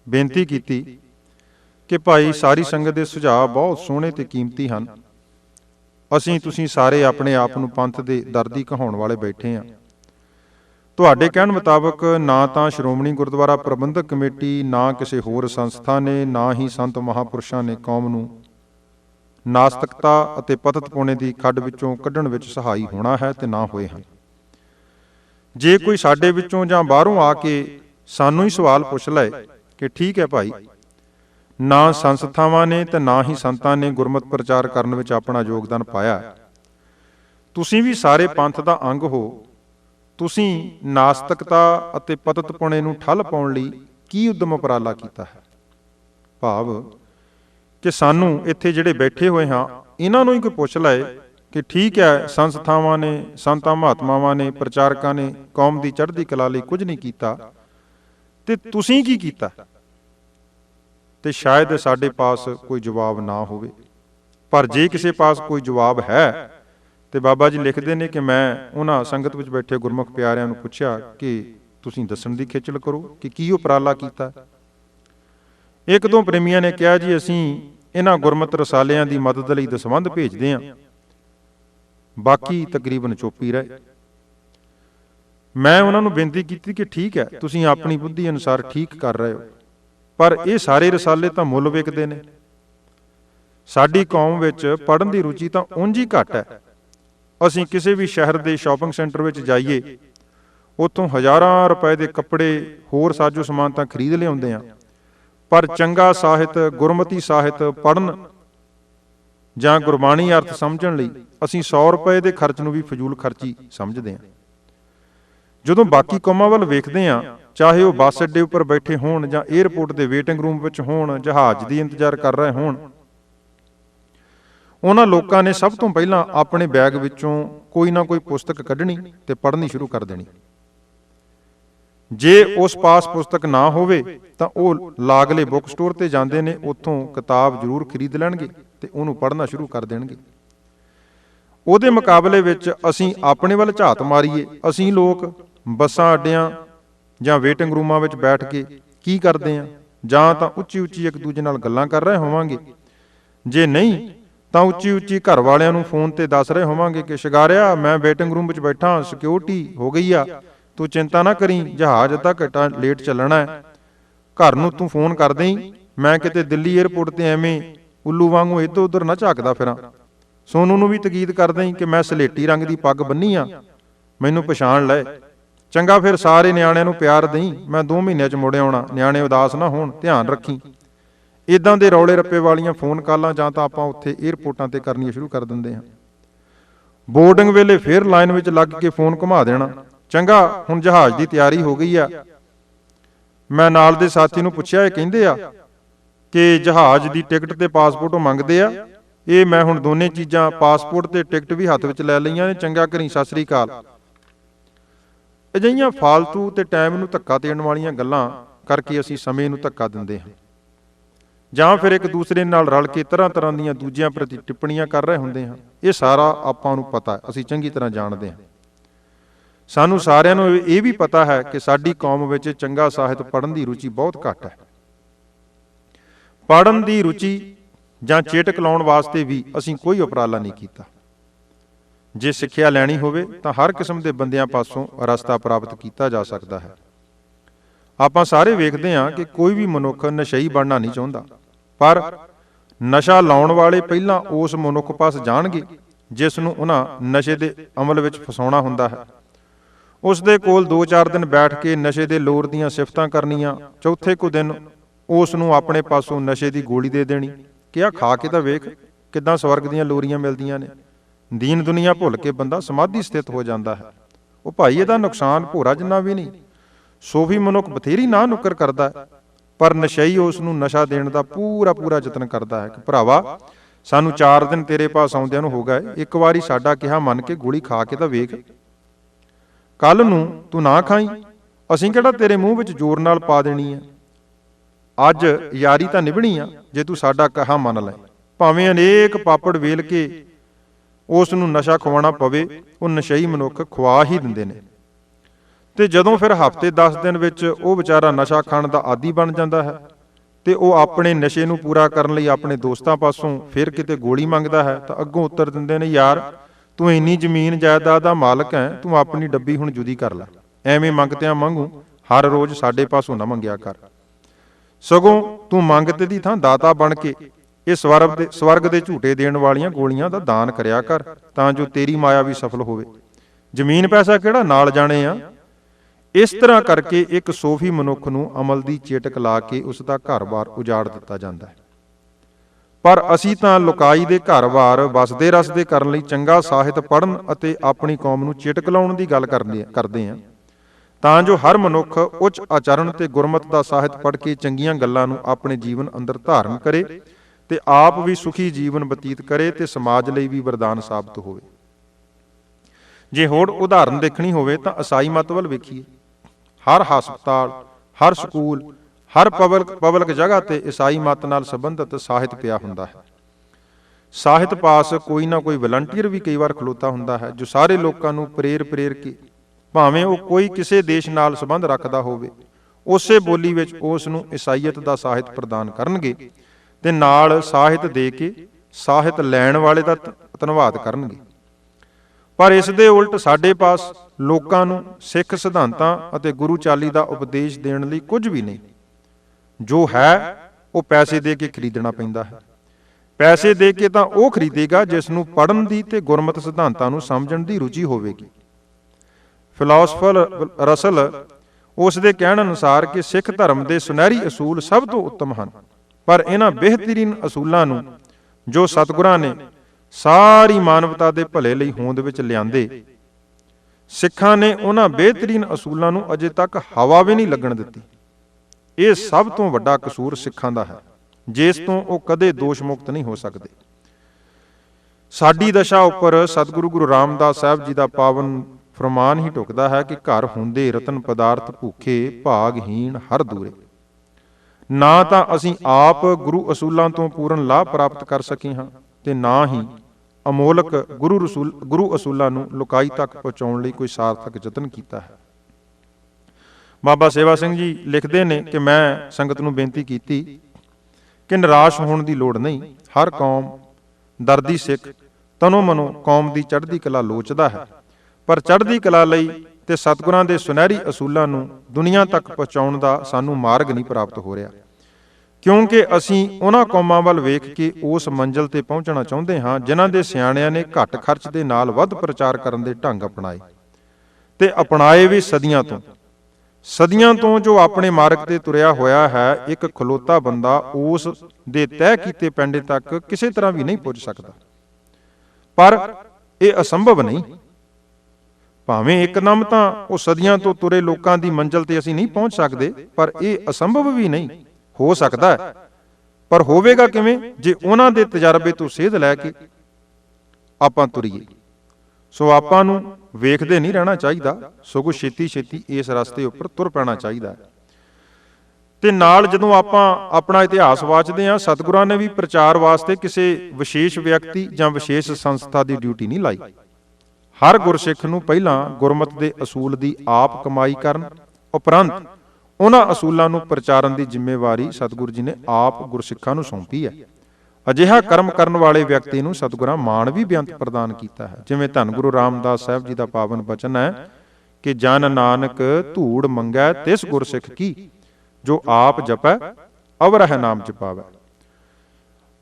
ਬੇਨਤੀ ਕੀਤੀ ਕਿ ਭਾਈ ਸਾਰੀ ਸੰਗਤ ਦੇ ਸੁਝਾਅ ਬਹੁਤ ਸੋਹਣੇ ਤੇ ਕੀਮਤੀ ਹਨ। ਅਸੀਂ ਤੁਸੀਂ ਸਾਰੇ ਆਪਣੇ ਆਪ ਨੂੰ ਪੰਥ ਦੇ ਦਰਦੀ ਕਹਾਉਣ ਵਾਲੇ ਬੈਠੇ ਹਾਂ। ਤੁਹਾਡੇ ਕਹਿਣ ਮੁਤਾਬਕ ਨਾ ਤਾਂ ਸ਼੍ਰੋਮਣੀ ਗੁਰਦੁਆਰਾ ਪ੍ਰਬੰਧਕ ਕਮੇਟੀ, ਨਾ ਕਿਸੇ ਹੋਰ ਸੰਸਥਾ ਨੇ, ਨਾ ਹੀ ਸੰਤ ਮਹਾਪੁਰਸ਼ਾਂ ਨੇ ਕੌਮ ਨੂੰ ਨਾਸਤਿਕਤਾ ਅਤੇ ਪਤਤ ਪੁਣੇ ਦੀ ਖੱਡ ਵਿੱਚੋਂ ਕੱਢਣ ਵਿੱਚ ਸਹਾਈ ਹੋਣਾ ਹੈ ਤੇ ਨਾ ਹੋਏ ਹਨ। ਜੇ ਕੋਈ ਸਾਡੇ ਵਿੱਚੋਂ ਜਾਂ ਬਾਹਰੋਂ ਆ ਕੇ ਸਾਨੂੰ ਹੀ ਸਵਾਲ ਪੁੱਛ ਲਏ ਕਿ ਠੀਕ ਹੈ ਭਾਈ ਨਾ ਸੰਸਥਾਵਾਂ ਨੇ ਤੇ ਨਾ ਹੀ ਸੰਤਾਂ ਨੇ ਗੁਰਮਤ ਪ੍ਰਚਾਰ ਕਰਨ ਵਿੱਚ ਆਪਣਾ ਯੋਗਦਾਨ ਪਾਇਆ। ਹੈ। ਤੁਸੀਂ ਵੀ ਸਾਰੇ ਪੰਥ ਦਾ ਅੰਗ ਹੋ। ਤੁਸੀਂ ਨਾਸਤਿਕਤਾ ਅਤੇ ਪਤਤਪੁਣੇ ਨੂੰ ਠੱਲ ਪਾਉਣ ਲਈ ਕੀ ਉਦਮ ਉਪਰਾਲਾ ਕੀਤਾ ਹੈ? ਭਾਵ, ਕਿ ਸਾਨੂੰ ਇੱਥੇ ਜਿਹੜੇ ਬੈਠੇ ਹੋਏ ਹਾਂ, ਇਹਨਾਂ ਨੂੰ ਹੀ ਕੋਈ ਪੁੱਛ ਲਏ ਕਿ ਠੀਕ ਹੈ, ਸੰਸਥਾਵਾਂ ਨੇ, ਸੰਤਾਂ ਮਹਾਤਮਾਵਾਂ ਨੇ, ਪ੍ਰਚਾਰਕਾਂ ਨੇ ਕੌਮ ਦੀ ਚੜ੍ਹਦੀ ਕਲਾ ਲਈ ਕੁਝ ਨਹੀਂ ਕੀਤਾ। ਤੇ ਤੁਸੀਂ ਕੀ ਕੀਤਾ? ਤੇ ਸ਼ਾਇਦ ਸਾਡੇ ਪਾਸ ਕੋਈ ਜਵਾਬ ਨਾ ਹੋਵੇ। ਪਰ ਜੇ ਕਿਸੇ ਪਾਸ ਕੋਈ ਜਵਾਬ ਹੈ, ਤੇ ਬਾਬਾ ਜੀ ਲਿਖਦੇ ਨੇ ਕਿ ਮੈਂ ਉਹਨਾਂ ਸੰਗਤ ਵਿੱਚ ਬੈਠੇ ਗੁਰਮੁਖ ਪਿਆਰਿਆਂ ਨੂੰ ਪੁੱਛਿਆ ਕਿ ਤੁਸੀਂ ਦੱਸਣ ਦੀ ਖੇਚਲ ਕਰੋ ਕਿ ਕੀ ਉਪਰਾਲਾ ਕੀਤਾ। ਇੱਕ ਦੋ ਪ੍ਰੇਮੀਆਂ ਨੇ ਕਿਹਾ, ਜੀ, ਅਸੀਂ ਇਹਨਾਂ ਗੁਰਮਤ ਰਸਾਲਿਆਂ ਦੀ ਮਦਦ ਲਈ ਦਸਵੰਧ ਭੇਜਦੇ ਹਾਂ। ਬਾਕੀ ਤਕਰੀਬਨ ਚੁੱਪ ਹੀ ਰਹੇ। ਮੈਂ ਉਹਨਾਂ ਨੂੰ ਬੇਨਤੀ ਕੀਤੀ ਕਿ ਠੀਕ ਹੈ, ਤੁਸੀਂ ਆਪਣੀ ਬੁੱਧੀ ਅਨੁਸਾਰ ਠੀਕ ਕਰ ਰਹੇ ਹੋ। ਪਰ ਇਹ ਸਾਰੇ ਰਸਾਲੇ ਤਾਂ ਮੁੱਲ ਵਿਕਦੇ ਨੇ। ਸਾਡੀ ਕੌਮ ਵਿੱਚ ਪੜ੍ਹਨ ਦੀ ਰੁਚੀ ਤਾਂ ਉਂਝ ਹੀ ਘੱਟ ਹੈ। ਅਸੀਂ ਕਿਸੇ ਵੀ ਸ਼ਹਿਰ ਦੇ ਸ਼ਾਪਿੰਗ ਸੈਂਟਰ ਵਿੱਚ ਜਾਈਏ, ਉੱਥੋਂ ਹਜ਼ਾਰਾਂ ਰੁਪਏ ਦੇ ਕੱਪੜੇ, ਹੋਰ ਸਾਜੋ ਸਮਾਨ ਤਾਂ ਖਰੀਦ ਲਿਆਉਂਦੇ ਆ ਪਰ ਚੰਗਾ ਸਾਹਿਤ, ਗੁਰਮਤੀ ਸਾਹਿਤ ਪੜਨ ਜਾਂ ਗੁਰਬਾਣੀ ਅਰਥ ਸਮਝਣ ਲਈ ਅਸੀਂ 100 ਰੁਪਏ ਦੇ ਖਰਚ ਨੂੰ ਵੀ ਫਜ਼ੂਲ ਖਰਚੀ ਸਮਝਦੇ ਹਾਂ। ਜਦੋਂ ਬਾਕੀ ਕੌਮਾਂ ਵੱਲ ਵੇਖਦੇ ਹਾਂ, ਚਾਹੇ ਉਹ ਬੱਸ ਅੱਡੇ ਉੱਪਰ ਬੈਠੇ ਹੋਣ ਜਾਂ 에ਅਰਪੋਰਟ ਦੇ ਵੇਟਿੰਗ ਰੂਮ ਵਿੱਚ ਹੋਣ, ਜਹਾਜ਼ ਦੀ ਇੰਤਜ਼ਾਰ ਕਰ ਰਹੇ ਹੋਣ, ਉਹਨਾਂ ਲੋਕਾਂ ਨੇ ਸਭ ਤੋਂ ਪਹਿਲਾਂ ਆਪਣੇ ਬੈਗ ਵਿੱਚੋਂ ਕੋਈ ਨਾ ਕੋਈ ਪੁਸਤਕ ਕੱਢਣੀ ਤੇ ਪੜ੍ਹਨੀ ਸ਼ੁਰੂ ਕਰ ਦੇਣੀ। ਜੇ ਉਸ ਪਾਸ ਪੁਸਤਕ ਨਾ ਹੋਵੇ, ਤਾਂ ਉਹ ਲਾਗਲੇ ਬੁੱਕ ਸਟੋਰ ਤੇ ਜਾਂਦੇ ਨੇ, ਉੱਥੋਂ ਕਿਤਾਬ ਜ਼ਰੂਰ ਖਰੀਦ ਲੈਣਗੇ ਤੇ ਉਹਨੂੰ ਪੜ੍ਹਨਾ ਸ਼ੁਰੂ ਕਰ ਦੇਣਗੇ। ਉਹਦੇ ਮੁਕਾਬਲੇ ਵਿੱਚ ਅਸੀਂ ਆਪਣੇ ਵੱਲ ਝਾਤ ਮਾਰੀਏ, ਅਸੀਂ ਲੋਕ ਬੱਸਾਂ ਅੱਡਿਆਂ ਜਾਂ ਵੇਟਿੰਗ ਰੂਮਾਂ ਵਿੱਚ ਬੈਠ ਕੇ ਕੀ ਕਰਦੇ ਆ? ਜਾਂ ਤਾਂ ਉੱਚੀ ਉੱਚੀ ਇੱਕ ਦੂਜੇ ਨਾਲ ਗੱਲਾਂ ਕਰ ਰਹੇ ਹੋਵਾਂਗੇ? ਜੇ ਨਹੀਂ, ਤਾਂ ਉੱਚੀ ਉੱਚੀ ਘਰ ਵਾਲਿਆਂ ਨੂੰ ਫੋਨ ਤੇ ਦੱਸ ਰਹੇ ਹੋਵਾਂਗੇ ਕਿ ਸ਼ਿਗਾਰਿਆ ਮੈਂ ਵੇਟਿੰਗ ਰੂਮ ਵਿੱਚ ਬੈਠਾ, ਸਿਕਿਉਰਿਟੀ ਹੋ ਗਈ ਆ। ਤੂੰ ਚਿੰਤਾ ਨਾ ਕਰੀ, ਜਹਾਜ਼ ਅੱਧਾ ਘੰਟਾ ਲੇਟ ਚੱਲਣਾ ਹੈ। ਘਰ ਨੂੰ ਤੂੰ ਫੋਨ ਕਰ ਦੇਈਂ, ਮੈਂ ਕਿਤੇ ਦਿੱਲੀ 에ਅਰਪੋਰਟ ਤੇ ਐਵੇਂ ਉੱਲੂ ਵਾਂਗੂ ਇੱਧਰ ਉੱਧਰ ਨਾ ਝਾਕਦਾ ਫਿਰਾਂ। ਸੋਨੂ ਨੂੰ ਵੀ ਤਕੀਦ ਕਰ ਹੀ ਕਿ ਮੈਂ ਸਲੇਟੀ ਰੰਗ ਦੀ ਪੱਗ ਬੰਨੀ ਆ। ਮੈਨੂੰ ਪਛਾਣ ਲੈ। ਚੰਗਾ ਫਿਰ ਸਾਰੇ ਨਿਆਣਿਆਂ ਨੂੰ ਪਿਆਰ ਦੇਈ, ਮੈਂ 2 ਮਹੀਨਿਆਂ ਚ ਮੁੜ ਆਉਣਾ, ਨਿਆਣੇ ਉਦਾਸ ਨਾ ਹੋਣ, ਧਿਆਨ ਰੱਖੀ। ਇਦਾਂ ਦੇ ਰੌਲੇ ਰੱਪੇ ਵਾਲੀਆਂ ਫੋਨ ਕਾਲਾਂ ਜਾਂ ਤਾਂ ਆਪਾਂ ਉੱਥੇ 에ਅਰਪੋਰਟਾਂ ਤੇ ਕਰਨੀਆਂ ਸ਼ੁਰੂ ਕਰ ਦਿੰਦੇ ਹਾਂ। ਬੋਰਡਿੰਗ ਵੇਲੇ ਫੇਰ ਲਾਈਨ ਵਿੱਚ ਲੱਗ ਕੇ ਫੋਨ ਘੁਮਾ ਦੇਣਾ, ਚੰਗਾ, ਹੁਣ ਜਹਾਜ਼ ਦੀ ਤਿਆਰੀ ਹੋ ਗਈ ਆ। ਮੈਂ ਨਾਲ ਦੇ ਸਾਥੀ ਨੂੰ ਪੁੱਛਿਆ, ਇਹ ਕਹਿੰਦੇ ਆ ਕਿ ਜਹਾਜ਼ ਦੀ ਟਿਕਟ ਤੇ ਪਾਸਪੋਰਟ ਉਹ ਮੰਗਦੇ ਆ? ਇਹ ਮੈਂ ਹੁਣ ਦੋਨੇ ਚੀਜ਼ਾਂ ਪਾਸਪੋਰਟ ਤੇ ਟਿਕਟ ਵੀ ਹੱਥ ਵਿੱਚ ਲੈ ਲਈਆਂ ਨੇ, ਚੰਗਾ ਕਰੀ ਸਤਿ ਸ੍ਰੀ ਅਕਾਲ। ਅਜਿਹੀਆਂ ਫਾਲਤੂ ਤੇ ਟਾਈਮ ਨੂੰ ਧੱਕਾ ਦੇਣ ਵਾਲੀਆਂ ਗੱਲਾਂ ਕਰਕੇ ਅਸੀਂ ਸਮੇਂ ਨੂੰ ਧੱਕਾ ਦਿੰਦੇ ਹਾਂ। ਜਾਂ ਫਿਰ ਇੱਕ ਦੂਸਰੇ ਨਾਲ ਰਲ ਕੇ ਤਰ੍ਹਾਂ ਤਰ੍ਹਾਂ ਦੀਆਂ ਦੂਜਿਆਂ ਪ੍ਰਤੀ ਟਿੱਪਣੀਆਂ ਕਰ ਰਹੇ ਹੁੰਦੇ ਹਾਂ। ਇਹ ਸਾਰਾ ਆਪਾਂ ਨੂੰ ਪਤਾ ਅਸੀਂ ਚੰਗੀ ਤਰ੍ਹਾਂ ਜਾਣਦੇ ਹਾਂ। ਸਾਨੂੰ ਸਾਰਿਆਂ ਨੂੰ ਇਹ ਵੀ ਪਤਾ ਹੈ ਕਿ ਸਾਡੀ ਕੌਮ ਵਿੱਚ ਚੰਗਾ ਸਾਹਿਤ ਪੜ੍ਹਨ ਦੀ ਰੁਚੀ ਬਹੁਤ ਘੱਟ ਹੈ। ਪੜ੍ਹਨ ਦੀ ਰੁਚੀ ਜਾਂ ਚੇਟਕ ਲਾਉਣ ਵਾਸਤੇ ਵੀ ਅਸੀਂ ਕੋਈ ਉਪਰਾਲਾ ਨਹੀਂ ਕੀਤਾ। ਜੇ ਸਿੱਖਿਆ ਲੈਣੀ ਹੋਵੇ ਤਾਂ ਹਰ ਕਿਸਮ ਦੇ ਬੰਦਿਆਂ ਪਾਸੋਂ ਰਸਤਾ ਪ੍ਰਾਪਤ ਕੀਤਾ ਜਾ ਸਕਦਾ ਹੈ। ਆਪਾਂ ਸਾਰੇ ਵੇਖਦੇ ਹਾਂ ਕਿ ਕੋਈ ਵੀ ਮਨੁੱਖ ਨਸ਼ਈ ਬਣਨਾ ਨਹੀਂ ਚਾਹੁੰਦਾ। ਪਰ ਨਸ਼ਾ ਲਾਉਣ ਵਾਲੇ ਪਹਿਲਾਂ ਉਸ ਮਨੁੱਖ ਪਾਸ ਜਾਣਗੇ, ਜਿਸ ਨੂੰ ਉਹਨਾਂ ਨਸ਼ੇ ਦੇ ਅਮਲ ਵਿੱਚ ਫਸਾਉਣਾ ਹੁੰਦਾ ਹੈ। ਉਸ ਦੇ ਕੋਲ 2-4 ਦਿਨ ਬੈਠ ਕੇ ਨਸ਼ੇ ਦੇ ਲੋਰ ਦੀਆਂ ਸਿਫਤਾਂ ਕਰਨੀਆਂ, ਚੌਥੇ ਕੁ ਦਿਨ ਉਸ ਨੂੰ ਆਪਣੇ ਪਾਸੋਂ ਨਸ਼ੇ ਦੀ ਗੋਲੀ ਦੇ ਦੇਣੀ। ਕਿ ਆ ਖਾ ਕੇ ਤਾਂ ਵੇਖ ਕਿਦਾਂ ਸਵਰਗ ਦੀਆਂ ਲੋਰੀਆਂ ਮਿਲਦੀਆਂ ਨੇ। ਦੀਨ ਦੁਨੀਆ ਭੁੱਲ ਕੇ ਬੰਦਾ ਸਮਾਧੀ ਸਥਿਤ ਹੋ ਜਾਂਦਾ ਹੈ। ਉਹ ਭਾਈ ਇਹਦਾ ਨੁਕਸਾਨ ਭੋਰਾ ਜਿੰਨਾ ਵੀ ਨਹੀਂ। ਸੋਫੀ ਮਨੁੱਖ ਬਥੇਰੀ ਨਾ ਨੁੱਕਰ ਕਰਦਾ ਪਰ ਨਸ਼ਈ ਉਸ ਨੂੰ ਨਸ਼ਾ ਦੇਣ ਦਾ ਪੂਰਾ ਪੂਰਾ ਯਤਨ ਕਰਦਾ ਹੈ। ਕਿ ਭਰਾਵਾ, ਸਾਨੂੰ 4 ਦਿਨ ਤੇਰੇ ਪਾਸ ਆਉਂਦਿਆਂ ਨੂੰ ਹੋ ਗਏ, ਇੱਕ ਵਾਰੀ ਸਾਡਾ ਕਿਹਾ ਮੰਨ ਕੇ ਗੋਲੀ ਖਾ ਕੇ ਤਾਂ ਵੇਖ। ਕੱਲ ਨੂੰ ਤੂੰ ਨਾ ਖਾਈ, ਅਸੀਂ ਕਿਹੜਾ ਤੇਰੇ ਮੂੰਹ ਵਿੱਚ ਜ਼ੋਰ ਨਾਲ ਪਾ ਦੇਣੀ ਹੈ? ਅੱਜ ਯਾਰੀ ਤਾਂ ਨਿਭਣੀ ਆ, ਜੇ ਤੂੰ ਸਾਡਾ ਕਹਾ ਮੰਨ ਲੈ। ਭਾਵੇਂ ਅਨੇਕ ਪਾਪੜ ਵੇਲ ਕੇ ਉਸ ਨੂੰ ਨਸ਼ਾ ਖਵਾਉਣਾ ਪਵੇ, ਉਹ ਨਸ਼ਈ ਮਨੁੱਖ ਖਵਾ ਹੀ ਦਿੰਦੇ ਨੇ। ਤੇ ਜਦੋਂ ਫਿਰ ਹਫ਼ਤੇ 10 ਦਿਨ ਵਿੱਚ ਉਹ ਵਿਚਾਰਾ ਨਸ਼ਾ ਖਾਣ ਦਾ ਆਦੀ ਬਣ ਜਾਂਦਾ ਹੈ ਤੇ ਉਹ ਆਪਣੇ ਨਸ਼ੇ ਨੂੰ ਪੂਰਾ ਕਰਨ ਲਈ ਆਪਣੇ ਦੋਸਤਾਂ ਪਾਸੋਂ ਫਿਰ ਕਿਤੇ ਗੋਲੀ ਮੰਗਦਾ ਹੈ, ਤਾਂ ਅੱਗੋਂ ਉੱਤਰ ਦਿੰਦੇ ਨੇ, ਯਾਰ, ਤੂੰ ਇੰਨੀ ਜ਼ਮੀਨ ਜਾਇਦਾਦ ਦਾ ਮਾਲਕ ਹੈ, ਤੂੰ ਆਪਣੀ ਡੱਬੀ ਹੁਣ ਜੁਦੀ ਕਰ ਲੈ। ਐਵੇਂ ਮੰਗਤਿਆਂ ਮੰਗੂ ਹਰ ਰੋਜ਼ ਸਾਡੇ ਪਾਸੋਂ ਨਾ ਮੰਗਿਆ ਕਰ। ਸਗੋਂ ਤੂੰ ਮੰਗਤੇ ਦੀ ਥਾਂ ਦਾਤਾ ਬਣ ਕੇ ਇਹ ਸਵਰਗ ਦੇ ਸਵਰਗ ਦੇ ਝੂਟੇ ਦੇਣ ਵਾਲੀਆਂ ਗੋਲੀਆਂ ਦਾ ਦਾਨ ਕਰਿਆ ਕਰ, ਤਾਂ ਜੋ ਤੇਰੀ ਮਾਇਆ ਵੀ ਸਫਲ ਹੋਵੇ। ਜ਼ਮੀਨ ਪੈਸਾ ਕਿਹੜਾ? ਨਾਲ ਜਾਣੇ ਆ। ਇਸ ਤਰ੍ਹਾਂ ਕਰਕੇ ਇੱਕ ਸੋਫੀ ਮਨੁੱਖ ਨੂੰ ਅਮਲ ਦੀ ਚੇਟਕ ਲਾ ਕੇ ਉਸ ਦਾ ਘਰ-ਬਾਰ ਉਜਾੜ ਦਿੱਤਾ ਜਾਂਦਾ ਹੈ। ਪਰ ਅਸੀਂ ਤਾਂ ਲੁਕਾਈ ਦੇ ਘਰ-ਬਾਰ ਵਸਦੇ ਰਸਦੇ ਕਰਨ ਲਈ ਚੰਗਾ ਸਾਹਿਤ ਪੜ੍ਹਨ ਅਤੇ ਆਪਣੀ ਕੌਮ ਨੂੰ ਚੇਟਕ ਲਾਉਣ ਦੀ ਗੱਲ ਕਰਦੇ ਕਰਦੇ ਹਾਂ। ਤਾਂ ਜੋ ਹਰ ਮਨੁੱਖ ਉੱਚ ਆਚਰਣ ਤੇ ਗੁਰਮਤ ਦਾ ਸਾਹਿਤ ਪੜ੍ਹ ਕੇ ਚੰਗੀਆਂ ਗੱਲਾਂ ਨੂੰ ਆਪਣੇ ਜੀਵਨ ਅੰਦਰ ਧਾਰਨ ਕਰੇ ਤੇ ਆਪ ਵੀ ਸੁਖੀ ਜੀਵਨ ਬਤੀਤ ਕਰੇ ਤੇ ਸਮਾਜ ਲਈ ਵੀ ਵਰਦਾਨ ਸਾਬਤ ਹੋਵੇ। ਜੇ ਹੋਰ ਉਦਾਹਰਨ ਦੇਖਣੀ ਹੋਵੇ ਤਾਂ ਅਸਾਈ ਮਤ ਵੱਲ ਵੇਖੀਏ। ਹਰ ਹਸਪਤਾਲ, ਹਰ ਸਕੂਲ, ਹਰ ਪਬਲਿਕ ਪਬਲਿਕ ਜਗ੍ਹਾ ਤੇ ਈਸਾਈ ਮਤ ਨਾਲ ਸੰਬੰਧਿਤ ਸਾਹਿਤ ਪਿਆ ਹੁੰਦਾ ਹੈ। ਸਾਹਿਤ ਪਾਸ ਕੋਈ ਨਾ ਕੋਈ ਵਲੰਟੀਅਰ ਵੀ ਕਈ ਵਾਰ ਖਲੋਤਾ ਹੁੰਦਾ ਹੈ, ਜੋ ਸਾਰੇ ਲੋਕਾਂ ਨੂੰ ਪ੍ਰੇਰ ਪ੍ਰੇਰ ਕੇ, ਭਾਵੇਂ ਉਹ ਕੋਈ ਕਿਸੇ ਦੇਸ਼ ਨਾਲ ਸੰਬੰਧ ਰੱਖਦਾ ਹੋਵੇ, ਉਸੇ ਬੋਲੀ ਵਿੱਚ ਉਸ ਨੂੰ ਈਸਾਈਅਤ ਦਾ ਸਾਹਿਤ ਪ੍ਰਦਾਨ ਕਰਨਗੇ ਤੇ ਨਾਲ ਸਾਹਿਤ ਦੇ ਕੇ ਸਾਹਿਤ ਲੈਣ ਵਾਲੇ ਦਾ ਧੰਨਵਾਦ ਕਰਨਗੇ। ਪਰ ਇਸ ਦੇ ਉਲਟ ਸਾਡੇ ਪਾਸ ਲੋਕਾਂ ਨੂੰ ਸਿੱਖ ਸਿਧਾਂਤਾਂ ਅਤੇ ਗੁਰੂ ਚਾਲੀ ਦਾ ਉਪਦੇਸ਼ ਦੇਣ ਲਈ ਕੁਝ ਵੀ ਨਹੀਂ। ਜੋ ਹੈ, ਉਹ ਪੈਸੇ ਦੇ ਕੇ ਖਰੀਦਣਾ ਪੈਂਦਾ ਹੈ। ਪੈਸੇ ਦੇ ਕੇ ਤਾਂ ਉਹ ਖਰੀਦੇਗਾ ਜਿਸ ਨੂੰ ਪੜ੍ਹਨ ਦੀ ਤੇ ਗੁਰਮਤਿ ਸਿਧਾਂਤਾਂ ਨੂੰ ਸਮਝਣ ਦੀ ਰੁਚੀ ਹੋਵੇਗੀ। ਫਿਲਾਸਫਰ ਰਸਲ ਉਸ ਦੇ ਕਹਿਣ ਅਨੁਸਾਰ ਕਿ ਸਿੱਖ ਧਰਮ ਦੇ ਸੁਨਹਿਰੀ ਅਸੂਲ ਸਭ ਤੋਂ ਉੱਤਮ ਹਨ। ਪਰ ਇਹਨਾਂ ਬਿਹਤਰੀਨ ਅਸੂਲਾਂ ਨੂੰ ਜੋ ਸਤਿਗੁਰਾਂ ਨੇ ਸਾਰੀ ਮਾਨਵਤਾ ਦੇ ਭਲੇ ਲਈ ਹੋਂਦ ਵਿੱਚ ਲਿਆਂਦੇ, ਸਿੱਖਾਂ ਨੇ ਉਹਨਾਂ ਬਿਹਤਰੀਨ ਅਸੂਲਾਂ ਨੂੰ ਅਜੇ ਤੱਕ ਹਵਾ ਵੀ ਨਹੀਂ ਲੱਗਣ ਦਿੱਤੀ। ਇਹ ਸਭ ਤੋਂ ਵੱਡਾ ਕਸੂਰ ਸਿੱਖਾਂ ਦਾ ਹੈ, ਜਿਸ ਤੋਂ ਉਹ ਕਦੇ ਦੋਸ਼ ਮੁਕਤ ਨਹੀਂ ਹੋ ਸਕਦੇ। ਸਾਡੀ ਦਸ਼ਾ ਉੱਪਰ ਸਤਿਗੁਰੂ ਗੁਰੂ ਰਾਮਦਾਸ ਸਾਹਿਬ ਜੀ ਦਾ ਪਾਵਨ ਫਰਮਾਨ ਹੀ ਟੁਕਦਾ ਹੈ ਕਿ ਘਰ ਹੁੰਦੇ ਰਤਨ ਪਦਾਰਥ ਭੁੱਖੇ, ਭਾਗਹੀਣ, ਹਰ ਦੂਰੇ। ਨਾ ਤਾਂ ਅਸੀਂ ਆਪ ਗੁਰੂ ਅਸੂਲਾਂ ਤੋਂ ਪੂਰਨ ਲਾਭ ਪ੍ਰਾਪਤ ਕਰ ਸਕੇ ਹਾਂ ਤੇ ਨਾ ਹੀ ਅਮੋਲਕ ਗੁਰੂ ਰਸੂਲ, ਗੁਰੂ ਅਸੂਲਾਂ ਨੂੰ ਲੋਕਾਈ ਤੱਕ ਪਹੁੰਚਾਉਣ ਲਈ ਕੋਈ ਸਾਰਥਕ ਯਤਨ ਕੀਤਾ ਹੈ। ਬਾਬਾ ਸੇਵਾ ਸਿੰਘ ਜੀ ਲਿਖਦੇ ਨੇ ਕਿ ਮੈਂ ਸੰਗਤ ਨੂੰ ਬੇਨਤੀ ਕੀਤੀ ਕਿ ਨਿਰਾਸ਼ ਹੋਣ ਦੀ ਲੋੜ ਨਹੀਂ, ਹਰ ਕੌਮ ਦਰਦੀ ਸਿੱਖ ਤਨੋ ਮਨੋ ਕੌਮ ਦੀ ਚੜ੍ਹਦੀ ਕਲਾ ਲੋਚਦਾ ਹੈ। ਪਰ ਚੜ੍ਹਦੀ ਕਲਾ ਲਈ ਤੇ ਸਤਿਗੁਰਾਂ ਦੇ ਸੁਨਹਿਰੀ ਅਸੂਲਾਂ ਨੂੰ ਦੁਨੀਆ ਤੱਕ ਪਹੁੰਚਾਉਣ ਦਾ ਸਾਨੂੰ ਮਾਰਗ ਨਹੀਂ ਪ੍ਰਾਪਤ ਹੋ ਰਿਹਾ। ਕਿਉਂਕਿ ਅਸੀਂ ਉਹਨਾਂ ਕੌਮਾਂ ਵੱਲ ਵੇਖ ਕੇ ਉਸ ਮੰਜ਼ਲ ਤੇ ਪਹੁੰਚਣਾ ਚਾਹੁੰਦੇ ਹਾਂ, ਜਿਨ੍ਹਾਂ ਦੇ ਸਿਆਣਿਆਂ ਨੇ ਘੱਟ ਖਰਚ ਦੇ ਨਾਲ ਵੱਧ ਪ੍ਰਚਾਰ ਕਰਨ ਦੇ ਢੰਗ ਅਪਣਾਏ ਤੇ ਅਪਣਾਏ ਵੀ ਸਦੀਆਂ ਤੋਂ। ਸਦੀਆਂ ਤੋਂ ਜੋ ਆਪਣੇ ਮਾਰਗ ਤੇ ਤੁਰਿਆ ਹੋਇਆ ਹੈ, ਇੱਕ ਖਲੋਤਾ ਬੰਦਾ ਉਸ ਦੇ ਤੈਅ ਕੀਤੇ ਪੈਂਡੇ ਤੱਕ ਕਿਸੇ ਤਰ੍ਹਾਂ ਵੀ ਨਹੀਂ ਪੁੱਜ ਸਕਦਾ। ਪਰ ਇਹ ਅਸੰਭਵ ਨਹੀਂ। ਭਾਵੇਂ ਇੱਕਦਮ ਤਾਂ ਉਹ ਸਦੀਆਂ ਤੋਂ ਤੁਰੇ ਲੋਕਾਂ ਦੀ ਮੰਜ਼ਲ ਤੇ ਅਸੀਂ ਨਹੀਂ ਪਹੁੰਚ ਸਕਦੇ, ਪਰ ਇਹ ਅਸੰਭਵ ਵੀ ਨਹੀਂ। ਹੋ ਸਕਦਾ ਹੈ। ਪਰ ਹੋਵੇਗਾ ਕਿਵੇਂ? ਜੇ ਉਹਨਾਂ ਦੇ ਤਜਰਬੇ ਤੋਂ ਸੇਧ ਲੈ ਕੇ ਆਪਾਂ ਤੁਰੀਏ। ਸੋ ਆਪਾਂ ਨੂੰ ਵੇਖਦੇ ਨਹੀਂ ਰਹਿਣਾ ਚਾਹੀਦਾ। ਸਗੋਂ ਛੇਤੀ ਛੇਤੀ ਇਸ ਰਸਤੇ ਉੱਪਰ ਤੁਰ ਪੈਣਾ ਚਾਹੀਦਾ ਹੈ। ਤੇ ਨਾਲ ਜਦੋਂ ਆਪਾਂ ਆਪਣਾ ਇਤਿਹਾਸ ਵਾਚਦੇ ਹਾਂ, ਸਤਿਗੁਰਾਂ ਨੇ ਵੀ ਪ੍ਰਚਾਰ ਵਾਸਤੇ ਕਿਸੇ ਵਿਸ਼ੇਸ਼ ਵਿਅਕਤੀ ਜਾਂ ਵਿਸ਼ੇਸ਼ ਸੰਸਥਾ ਦੀ ਡਿਊਟੀ ਨਹੀਂ ਲਾਈ। ਹਰ ਗੁਰਸਿੱਖ ਨੂੰ ਪਹਿਲਾਂ ਗੁਰਮਤ ਦੇ ਅਸੂਲ ਦੀ ਆਪ ਕਮਾਈ ਕਰਨ, ਉਪਰੰਤ ਉਹਨਾਂ ਅਸੂਲਾਂ ਨੂੰ ਪ੍ਰਚਾਰਨ ਦੀ ਜ਼ਿੰਮੇਵਾਰੀ ਸਤਿਗੁਰੂ ਜੀ ਨੇ ਆਪ ਗੁਰਸਿੱਖਾਂ ਨੂੰ ਸੌਂਪੀ ਹੈ। ਅਜਿਹਾ ਕਰਮ ਕਰਨ ਵਾਲੇ ਵਿਅਕਤੀ ਨੂੰ ਸਤਿਗੁਰਾਂ ਮਾਣ ਵੀ ਬੇਅੰਤ ਪ੍ਰਦਾਨ ਕੀਤਾ ਹੈ। ਜਿਵੇਂ ਧੰਨ ਗੁਰੂ ਰਾਮਦਾਸ ਸਾਹਿਬ ਜੀ ਦਾ ਪਾਵਨ ਬਚਨ ਹੈ ਕਿ ਜਨ ਨਾਨਕ ਧੂੜ ਮੰਗੈ ਤਿਸ ਗੁਰਸਿੱਖ ਕੀ, ਜੋ ਆਪ ਜਪੈ, ਅਵਰ ਨਾਮ ਜਪਾਵੈ।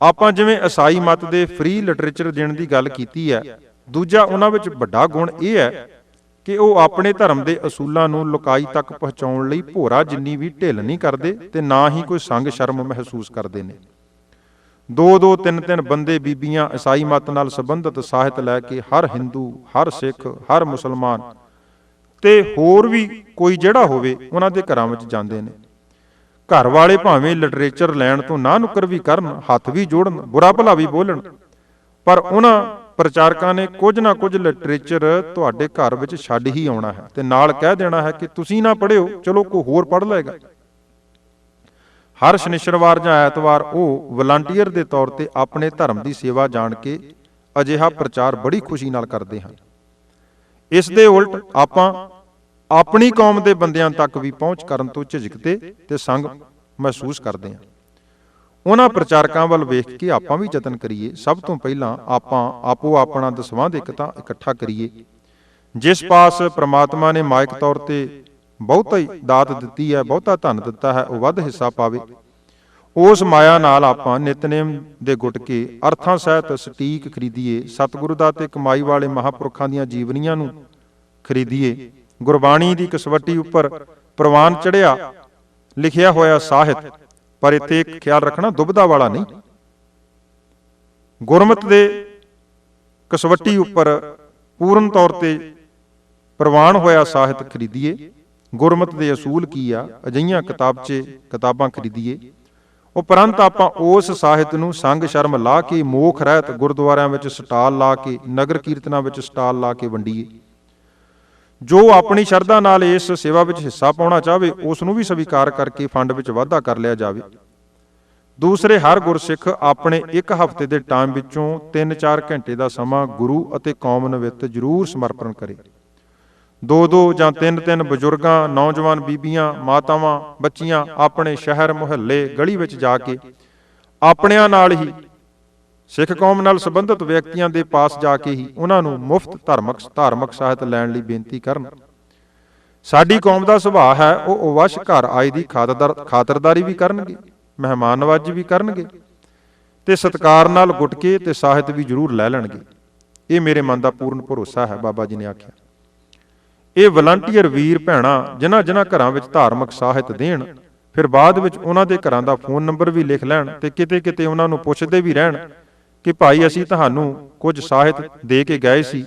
ਆਪਾਂ ਜਿਵੇਂ ਈਸਾਈ ਮਤ ਦੇ ਫ੍ਰੀ ਲਿਟਰੇਚਰ ਦੇਣ ਦੀ ਗੱਲ ਕੀਤੀ ਹੈ ਦੂਜਾ ਉਹਨਾਂ ਵਿੱਚ ਵੱਡਾ ਗੁਣ ਇਹ ਹੈ ਕਿ ਉਹ ਆਪਣੇ ਧਰਮ ਦੇ ਅਸੂਲਾਂ ਨੂੰ ਲੋਕਾਈ ਤੱਕ ਪਹੁੰਚਾਉਣ ਲਈ ਭੋਰਾ ਜਿੰਨੀ ਵੀ ਢਿੱਲ ਨਹੀਂ ਕਰਦੇ ਤੇ ਨਾ ਹੀ ਕੋਈ ਸੰਗ ਸ਼ਰਮ ਮਹਿਸੂਸ ਕਰਦੇ ਨੇ। ਦੋ ਦੋ ਤਿੰਨ ਤਿੰਨ ਬੰਦੇ ਬੀਬੀਆਂ ਈਸਾਈ ਮਤ ਨਾਲ ਸੰਬੰਧਿਤ ਸਾਹਿਤ ਲੈ ਕੇ ਹਰ ਹਿੰਦੂ, ਹਰ ਸਿੱਖ, ਹਰ ਮੁਸਲਮਾਨ ਤੇ ਹੋਰ ਵੀ ਕੋਈ ਜਿਹੜਾ ਹੋਵੇ ਉਹਨਾਂ ਦੇ ਘਰਾਂ ਵਿੱਚ ਜਾਂਦੇ ਨੇ। ਘਰ ਵਾਲੇ ਭਾਵੇਂ ਲਿਟਰੇਚਰ ਲੈਣ ਤੋਂ ਨਾ ਨੁਕਰ ਵੀ ਕਰਨ, ਹੱਥ ਵੀ ਜੋੜਨ, ਬੁਰਾ ਭਲਾ ਵੀ ਬੋਲਣ, ਪਰ ਉਹਨਾਂ ਪ੍ਰਚਾਰਕਾਂ ਨੇ ਕੁਝ ਨਾ ਕੁਝ ਲਿਟਰੇਚਰ ਤੁਹਾਡੇ ਘਰ ਵਿੱਚ ਛੱਡ ਹੀ ਆਉਣਾ ਹੈ ਤੇ ਨਾਲ ਕਹਿ ਦੇਣਾ ਹੈ ਕਿ ਤੁਸੀਂ ਨਾ ਪੜ੍ਹਿਓ, ਚਲੋ ਕੋਈ ਹੋਰ ਪੜ੍ਹ ਲਏਗਾ। ਹਰ ਸ਼ਨੀਚਰਵਾਰ ਜਾਂ ਐਤਵਾਰ ਉਹ ਵਲੰਟੀਅਰ ਦੇ ਤੌਰ ਤੇ ਆਪਣੇ ਧਰਮ ਦੀ ਸੇਵਾ ਜਾਣ ਕੇ ਅਜਿਹਾ ਪ੍ਰਚਾਰ ਬੜੀ ਖੁਸ਼ੀ ਨਾਲ ਕਰਦੇ ਹਨ। ਇਸ ਦੇ ਉਲਟ ਆਪਾਂ ਆਪਣੀ ਕੌਮ ਦੇ ਬੰਦਿਆਂ ਤੱਕ ਵੀ ਪਹੁੰਚ ਕਰਨ ਤੋਂ ਝਿਜਕਦੇ ਤੇ ਸੰਗ ਮਹਿਸੂਸ ਕਰਦੇ ਹਾਂ। ਉਹਨਾਂ ਪ੍ਰਚਾਰਕਾਂ ਵੱਲ ਵੇਖ ਕੇ ਆਪਾਂ ਵੀ ਯਤਨ ਕਰੀਏ। ਸਭ ਤੋਂ ਪਹਿਲਾਂ ਆਪਾਂ ਆਪੋ ਆਪਣਾ ਦਸਵੰਧ ਇੱਕ ਤਾਂ ਇਕੱਠਾ ਕਰੀਏ। ਜਿਸ ਪਾਸ ਪ੍ਰਮਾਤਮਾ ਨੇ ਮਾਇਕ ਤੌਰ ਤੇ ਬਹੁਤਾ ਹੀ ਦਾਤ ਦਿੱਤੀ ਹੈ, ਬਹੁਤਾ ਧਨ ਦਿੱਤਾ ਹੈ, ਉਹ ਵੱਧ ਹਿੱਸਾ ਪਾਵੇ। ਉਸ ਮਾਇਆ ਨਾਲ ਆਪਾਂ ਨਿਤਨੇਮ ਦੇ ਗੁਟਕੇ ਅਰਥਾਂ ਸਹਿਤ ਸਟੀਕ ਖਰੀਦੀਏ, ਸਤਿਗੁਰੂ ਦਾ ਤੇ ਕਮਾਈ ਵਾਲੇ ਮਹਾਪੁਰਖਾਂ ਦੀਆਂ ਜੀਵਨੀਆਂ ਨੂੰ ਖਰੀਦੀਏ। ਗੁਰਬਾਣੀ ਦੀ ਕਸਵੱਟੀ ਉੱਪਰ ਪ੍ਰਵਾਨ ਚੜਿਆ ਲਿਖਿਆ ਹੋਇਆ ਸਾਹਿਤ ਪਰ ਇੱਥੇ ਖਿਆਲ ਰੱਖਣਾ ਦੁਬਦਾ ਵਾਲਾ ਨਹੀਂ। ਗੁਰਮਤ ਦੇ ਕਸਵੱਟੀ ਉੱਪਰ ਪੂਰਨ ਤੌਰ ਤੇ ਪ੍ਰਵਾਨ ਹੋਇਆ ਸਾਹਿਤ ਖਰੀਦੀਏ। ਗੁਰਮਤ ਦੇ ਅਸੂਲ ਕੀ ਆ? ਅਜਈਆਂ ਕਿਤਾਬਚੇ ਕਿਤਾਬਾਂ ਖਰੀਦੀਏ। ਉਪਰੰਤ ਆਪਾਂ ਉਸ ਸਾਹਿਤ ਨੂੰ ਸੰਗ ਸ਼ਰਮ ਲਾ ਕੇ, ਮੋਖ ਰਹਿਤ ਗੁਰਦੁਆਰਿਆਂ ਵਿੱਚ ਸਟਾਲ ਲਾ ਕੇ, ਨਗਰ ਕੀਰਤਨਾਂ ਵਿੱਚ ਸਟਾਲ ਲਾ ਕੇ ਵੰਡੀਏ। ਜੋ ਆਪਣੀ ਸ਼ਰਧਾ ਨਾਲ ਇਸ ਸੇਵਾ ਵਿੱਚ ਹਿੱਸਾ ਪਾਉਣਾ ਚਾਹਵੇ, ਉਸ ਨੂੰ ਵੀ ਸਵੀਕਾਰ ਕਰਕੇ ਫੰਡ ਵਿੱਚ ਵਾਧਾ ਕਰ ਲਿਆ ਜਾਵੇ। ਦੂਸਰੇ, ਹਰ ਗੁਰਸਿੱਖ ਆਪਣੇ ਇੱਕ ਹਫ਼ਤੇ ਦੇ ਟਾਈਮ ਵਿੱਚੋਂ 3-4 ਘੰਟੇ ਦਾ ਸਮਾਂ ਗੁਰੂ ਅਤੇ ਕੌਮ ਨਿਵਿਤ ਜ਼ਰੂਰ ਸਮਰਪਣ ਕਰੇ। ਦੋ ਦੋ ਜਾਂ ਤਿੰਨ ਤਿੰਨ ਬਜ਼ੁਰਗਾਂ, ਨੌਜਵਾਨ ਬੀਬੀਆਂ, ਮਾਤਾਵਾਂ, ਬੱਚੀਆਂ ਆਪਣੇ ਸ਼ਹਿਰ, ਮੁਹੱਲੇ, ਗਲੀ ਵਿੱਚ ਜਾ ਕੇ ਆਪਣਿਆਂ ਨਾਲ ਹੀ ਸਿੱਖ ਕੌਮ ਨਾਲ ਸੰਬੰਧਿਤ ਵਿਅਕਤੀਆਂ ਦੇ ਪਾਸ ਜਾ ਕੇ ਹੀ ਉਹਨਾਂ ਨੂੰ ਮੁਫਤ ਧਾਰਮਿਕ ਧਾਰਮਿਕ ਸਹਾਇਤਾ ਲੈਣ ਲਈ ਬੇਨਤੀ ਕਰਨ। ਸਾਡੀ ਕੌਮ ਦਾ ਸੁਭਾਅ ਹੈ, ਉਹ ਅਵਸ਼ ਘਰ ਆਏ ਦੀ ਖਾਤਰਦਾਰ, ਖਾਤਰਦਾਰੀ ਵੀ ਕਰਨਗੇ, ਮਹਿਮਾਨ ਨਵਾਜੀ ਵੀ ਕਰਨਗੇ ਤੇ ਸਤਕਾਰ ਨਾਲ ਗੁੱਟ ਕੇ ਤੇ ਸਾਹਿਤ ਵੀ ਜ਼ਰੂਰ ਲੈ ਲੈਣਗੇ। ਇਹ ਮੇਰੇ ਮਨ ਦਾ ਪੂਰਨ ਭਰੋਸਾ ਹੈ, ਬਾਬਾ ਜੀ ਨੇ ਆਖਿਆ। ਇਹ ਵਲੰਟੀਅਰ ਵੀਰ ਭੈਣਾ ਜਿਨ੍ਹਾਂ ਜਿਨ੍ਹਾਂ ਘਰਾਂ ਵਿੱਚ ਧਾਰਮਿਕ ਸਾਹਿਤ ਦੇਣ, ਫਿਰ ਬਾਅਦ ਵਿੱਚ ਉਹਨਾਂ ਦੇ ਘਰਾਂ ਦਾ ਫੋਨ ਨੰਬਰ ਵੀ ਲਿਖ ਲੈਣ ਤੇ ਕਿਤੇ ਕਿਤੇ ਉਹਨਾਂ ਨੂੰ ਪੁੱਛਦੇ ਵੀ ਰਹਿਣ ਕਿ ਭਾਈ ਅਸੀਂ ਤੁਹਾਨੂੰ ਕੁਝ ਸਾਹਿਤ ਦੇ ਕੇ ਗਏ ਸੀ,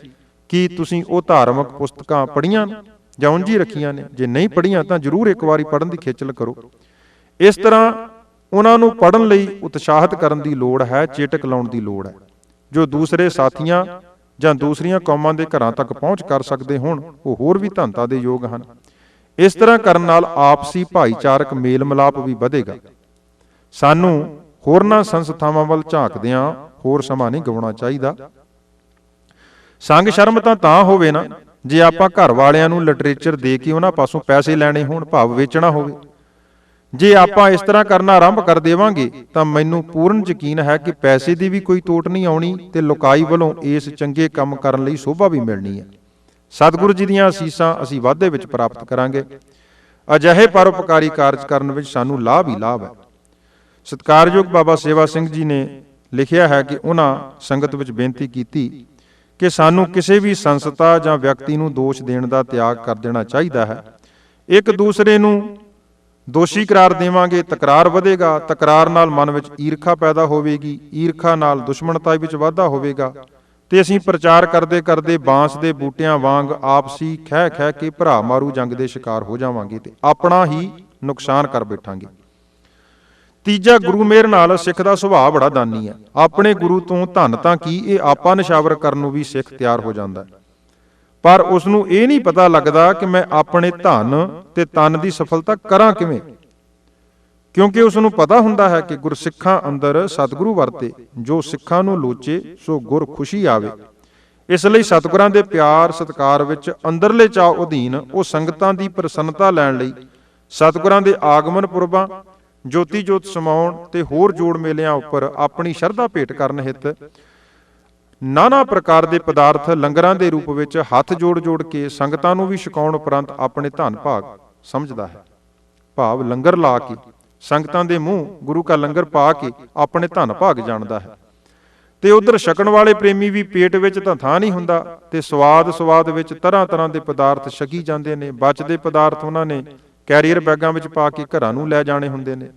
ਕੀ ਤੁਸੀਂ ਉਹ ਧਾਰਮਿਕ ਪੁਸਤਕਾਂ ਪੜ੍ਹੀਆਂ ਜਾਂ ਉਂਝ ਹੀ ਰੱਖੀਆਂ ਨੇ? ਜੇ ਨਹੀਂ ਪੜ੍ਹੀਆਂ ਤਾਂ ਜ਼ਰੂਰ ਇੱਕ ਵਾਰੀ ਪੜ੍ਹਨ ਦੀ ਖੇਚਲ ਕਰੋ। ਇਸ ਤਰ੍ਹਾਂ ਉਹਨਾਂ ਨੂੰ ਪੜ੍ਹਨ ਲਈ ਉਤਸ਼ਾਹਿਤ ਕਰਨ ਦੀ ਲੋੜ ਹੈ, ਚੇਟਕ ਲਾਉਣ ਦੀ ਲੋੜ ਹੈ, ਜੋ ਦੂਸਰੇ ਸਾਥੀਆਂ ਜਾਂ ਦੂਸਰੀਆਂ ਕੌਮਾਂ ਦੇ ਘਰਾਂ ਤੱਕ ਪਹੁੰਚ ਕਰ ਸਕਦੇ ਹੋਣ, ਉਹ ਹੋਰ ਵੀ ਧੰਤਾ ਦੇ ਯੋਗ ਹਨ। ਇਸ ਤਰ੍ਹਾਂ ਕਰਨ ਨਾਲ ਆਪਸੀ ਭਾਈਚਾਰਕ ਮੇਲ ਮਿਲਾਪ ਵੀ ਵਧੇਗਾ। ਸਾਨੂੰ ਹੋਰਨਾਂ ਸੰਸਥਾਵਾਂ ਵੱਲ ਝਾਕਦਿਆਂ ਹੋਰ ਸਮਾਂ ਨਹੀਂ ਗਵਾਉਣਾ ਚਾਹੀਦਾ। ਸੰਗ ਸ਼ਰਮ ਤਾਂ ਤਾਂ ਹੋਵੇ ਨਾ, ਜੇ ਆਪਾਂ ਘਰ ਵਾਲਿਆਂ ਨੂੰ ਲਿਟਰੇਚਰ ਦੇ ਕੇ ਉਹਨਾਂ ਪਾਸੋਂ ਪੈਸੇ ਲੈਣੇ ਹੋਣ, ਭਾਵ ਵੇਚਣਾ ਹੋਵੇ। ਜੇ ਆਪਾਂ ਇਸ ਤਰ੍ਹਾਂ ਕਰਨਾ ਆਰੰਭ ਕਰ ਦੇਵਾਂਗੇ, ਤਾਂ ਮੈਨੂੰ ਪੂਰਨ ਯਕੀਨ ਹੈ ਕਿ ਪੈਸੇ ਦੀ ਵੀ ਕੋਈ ਤੋਟ ਨਹੀਂ ਆਉਣੀ ਤੇ ਲੋਕਾਈ ਵੱਲੋਂ ਇਸ ਚੰਗੇ ਕੰਮ ਕਰਨ ਲਈ ਸੋਭਾ ਵੀ ਮਿਲਣੀ ਹੈ। ਸਤਿਗੁਰੂ ਜੀ ਦੀਆਂ ਅਸੀਸਾਂ ਅਸੀਂ ਵਾਧੇ ਵਿੱਚ ਪ੍ਰਾਪਤ ਕਰਾਂਗੇ। ਅਜਿਹੇ ਪਰਉਪਕਾਰੀ ਕਾਰਜ ਕਰਨ ਵਿੱਚ ਸਾਨੂੰ ਲਾਭ ਹੀ ਲਾਭ ਹੈ। ਸਤਿਕਾਰਯੋਗ ਬਾਬਾ ਸੇਵਾ ਸਿੰਘ ਜੀ ਨੇ ਲਿਖਿਆ ਹੈ ਕਿ ਉਹਨਾਂ ਸੰਗਤ ਵਿੱਚ ਬੇਨਤੀ ਕੀਤੀ ਕਿ ਸਾਨੂੰ ਕਿਸੇ ਵੀ ਸੰਸਥਾ ਜਾਂ ਵਿਅਕਤੀ ਨੂੰ ਦੋਸ਼ ਦੇਣ ਦਾ ਤਿਆਗ ਕਰ ਦੇਣਾ ਚਾਹੀਦਾ ਹੈ। ਇੱਕ ਦੂਸਰੇ ਨੂੰ ਦੋਸ਼ੀ ਕਰਾਰ ਦੇਵਾਂਗੇ, ਤਕਰਾਰ ਵਧੇਗਾ, ਤਕਰਾਰ ਨਾਲ ਮਨ ਵਿੱਚ ਈਰਖਾ ਪੈਦਾ ਹੋਵੇਗੀ, ਈਰਖਾ ਨਾਲ ਦੁਸ਼ਮਣਤਾ ਵਿੱਚ ਵਾਧਾ ਹੋਵੇਗਾ ਤੇ ਅਸੀਂ ਪ੍ਰਚਾਰ ਕਰਦੇ ਕਰਦੇ ਬਾਂਸ ਦੇ ਬੂਟਿਆਂ ਵਾਂਗ ਆਪਸੀ ਖਹਿ ਖਹਿ ਕੇ ਭਰਾ ਮਾਰੂ ਜੰਗ ਦੇ ਸ਼ਿਕਾਰ ਹੋ ਜਾਵਾਂਗੇ ਤੇ ਆਪਣਾ ਹੀ ਨੁਕਸਾਨ ਕਰ ਬੈਠਾਂਗੇ। ਤੀਜਾ ਗੁਰੂ ਮੇਰ ਨਾਲ ਸਿੱਖ ਦਾ ਸੁਭਾਅ ਬੜਾ ਦਾਨੀ ਹੈ। ਆਪਣੇ ਗੁਰੂ ਤੋਂ ਧੰਨ ਤਾਂ ਕੀ ਇਹ ਆਪਾ ਨਿਸ਼ਾਵਰ ਕਰਨ ਨੂੰ ਵੀ ਸਿੱਖ ਤਿਆਰ ਹੋ ਜਾਂਦਾ ਹੈ। ਪਰ ਉਸ ਨੂੰ ਇਹ ਨਹੀਂ ਪਤਾ ਲੱਗਦਾ ਕਿ ਮੈਂ ਆਪਣੇ ਧਨ ਤੇ ਤਨ ਦੀ ਸਫਲਤਾ ਕਰਾਂ ਕਿਵੇਂ। ਕਿਉਂਕਿ ਉਸ ਨੂੰ ਪਤਾ ਹੁੰਦਾ ਹੈ ਕਿ ਗੁਰਸਿੱਖਾਂ ਅੰਦਰ ਸਤਿਗੁਰੂ ਵਰਤੇ, ਜੋ ਸਿੱਖਾਂ ਨੂੰ ਲੋਚੇ, ਸੋ ਗੁਰ ਖੁਸ਼ੀ ਆਵੇ। ਇਸ ਲਈ ਸਤਿਗੁਰਾਂ ਦੇ ਪਿਆਰ ਸਤਿਕਾਰ ਵਿੱਚ ਅੰਦਰਲੇ ਚਾਅ ਅਧੀਨ ਉਹ ਸੰਗਤਾਂ ਦੀ ਪ੍ਰਸੰਨਤਾ ਲੈਣ ਲਈ ਸਤਿਗੁਰਾਂ ਦੇ ਆਗਮਨ ਪੁਰਬਾਂ ਜੋਤੀ ਜੋਤ ਸਮਾਉਣ ਤੇ ਹੋਰ ਜੋੜ ਮੇਲਿਆਂ ਉੱਪਰ ਆਪਣੀ ਸ਼ਰਧਾ ਭੇਟ ਕਰਨ ਹਿੱਤ ਨਾਨਾ ਪ੍ਰਕਾਰ ਦੇ ਪਦਾਰਥ ਲੰਗਰਾਂ ਦੇ ਰੂਪ ਵਿੱਚ ਹੱਥ ਜੋੜ ਜੋੜ ਕੇ ਸੰਗਤਾਂ ਨੂੰ ਵੀ ਛਕਾਉਣ ਉਪਰੰਤ ਆਪਣੇ ਧਨ ਭਾਗ ਸਮਝਦਾ ਹੈ। ਭਾਵ ਲੰਗਰ ਲਾ ਕੇ, ਸੰਗਤਾਂ ਦੇ ਮੂੰਹ ਗੁਰੂ ਕਾ ਲੰਗਰ ਪਾ ਕੇ ਆਪਣੇ ਧਨ ਭਾਗ ਜਾਣਦਾ ਹੈ। ਤੇ ਉਧਰ ਛਕਣ ਵਾਲੇ ਪ੍ਰੇਮੀ ਵੀ ਪੇਟ ਵਿੱਚ ਤਾਂ ਥਾਂ ਨਹੀਂ ਹੁੰਦਾ ਤੇ ਸਵਾਦ ਸਵਾਦ ਵਿੱਚ ਤਰ੍ਹਾਂ ਤਰ੍ਹਾਂ ਦੇ ਪਦਾਰਥ ਛਕੀ ਜਾਂਦੇ ਨੇ, ਬਚਦੇ ਪਦਾਰਥ ਉਹਨਾਂ ਨੇ ਕੈਰੀਅਰ ਬੈਗਾਂ ਵਿੱਚ ਪਾ ਕੇ ਘਰਾਂ ਨੂੰ ਲੈ ਜਾਣੇ ਹੁੰਦੇ ਨੇ।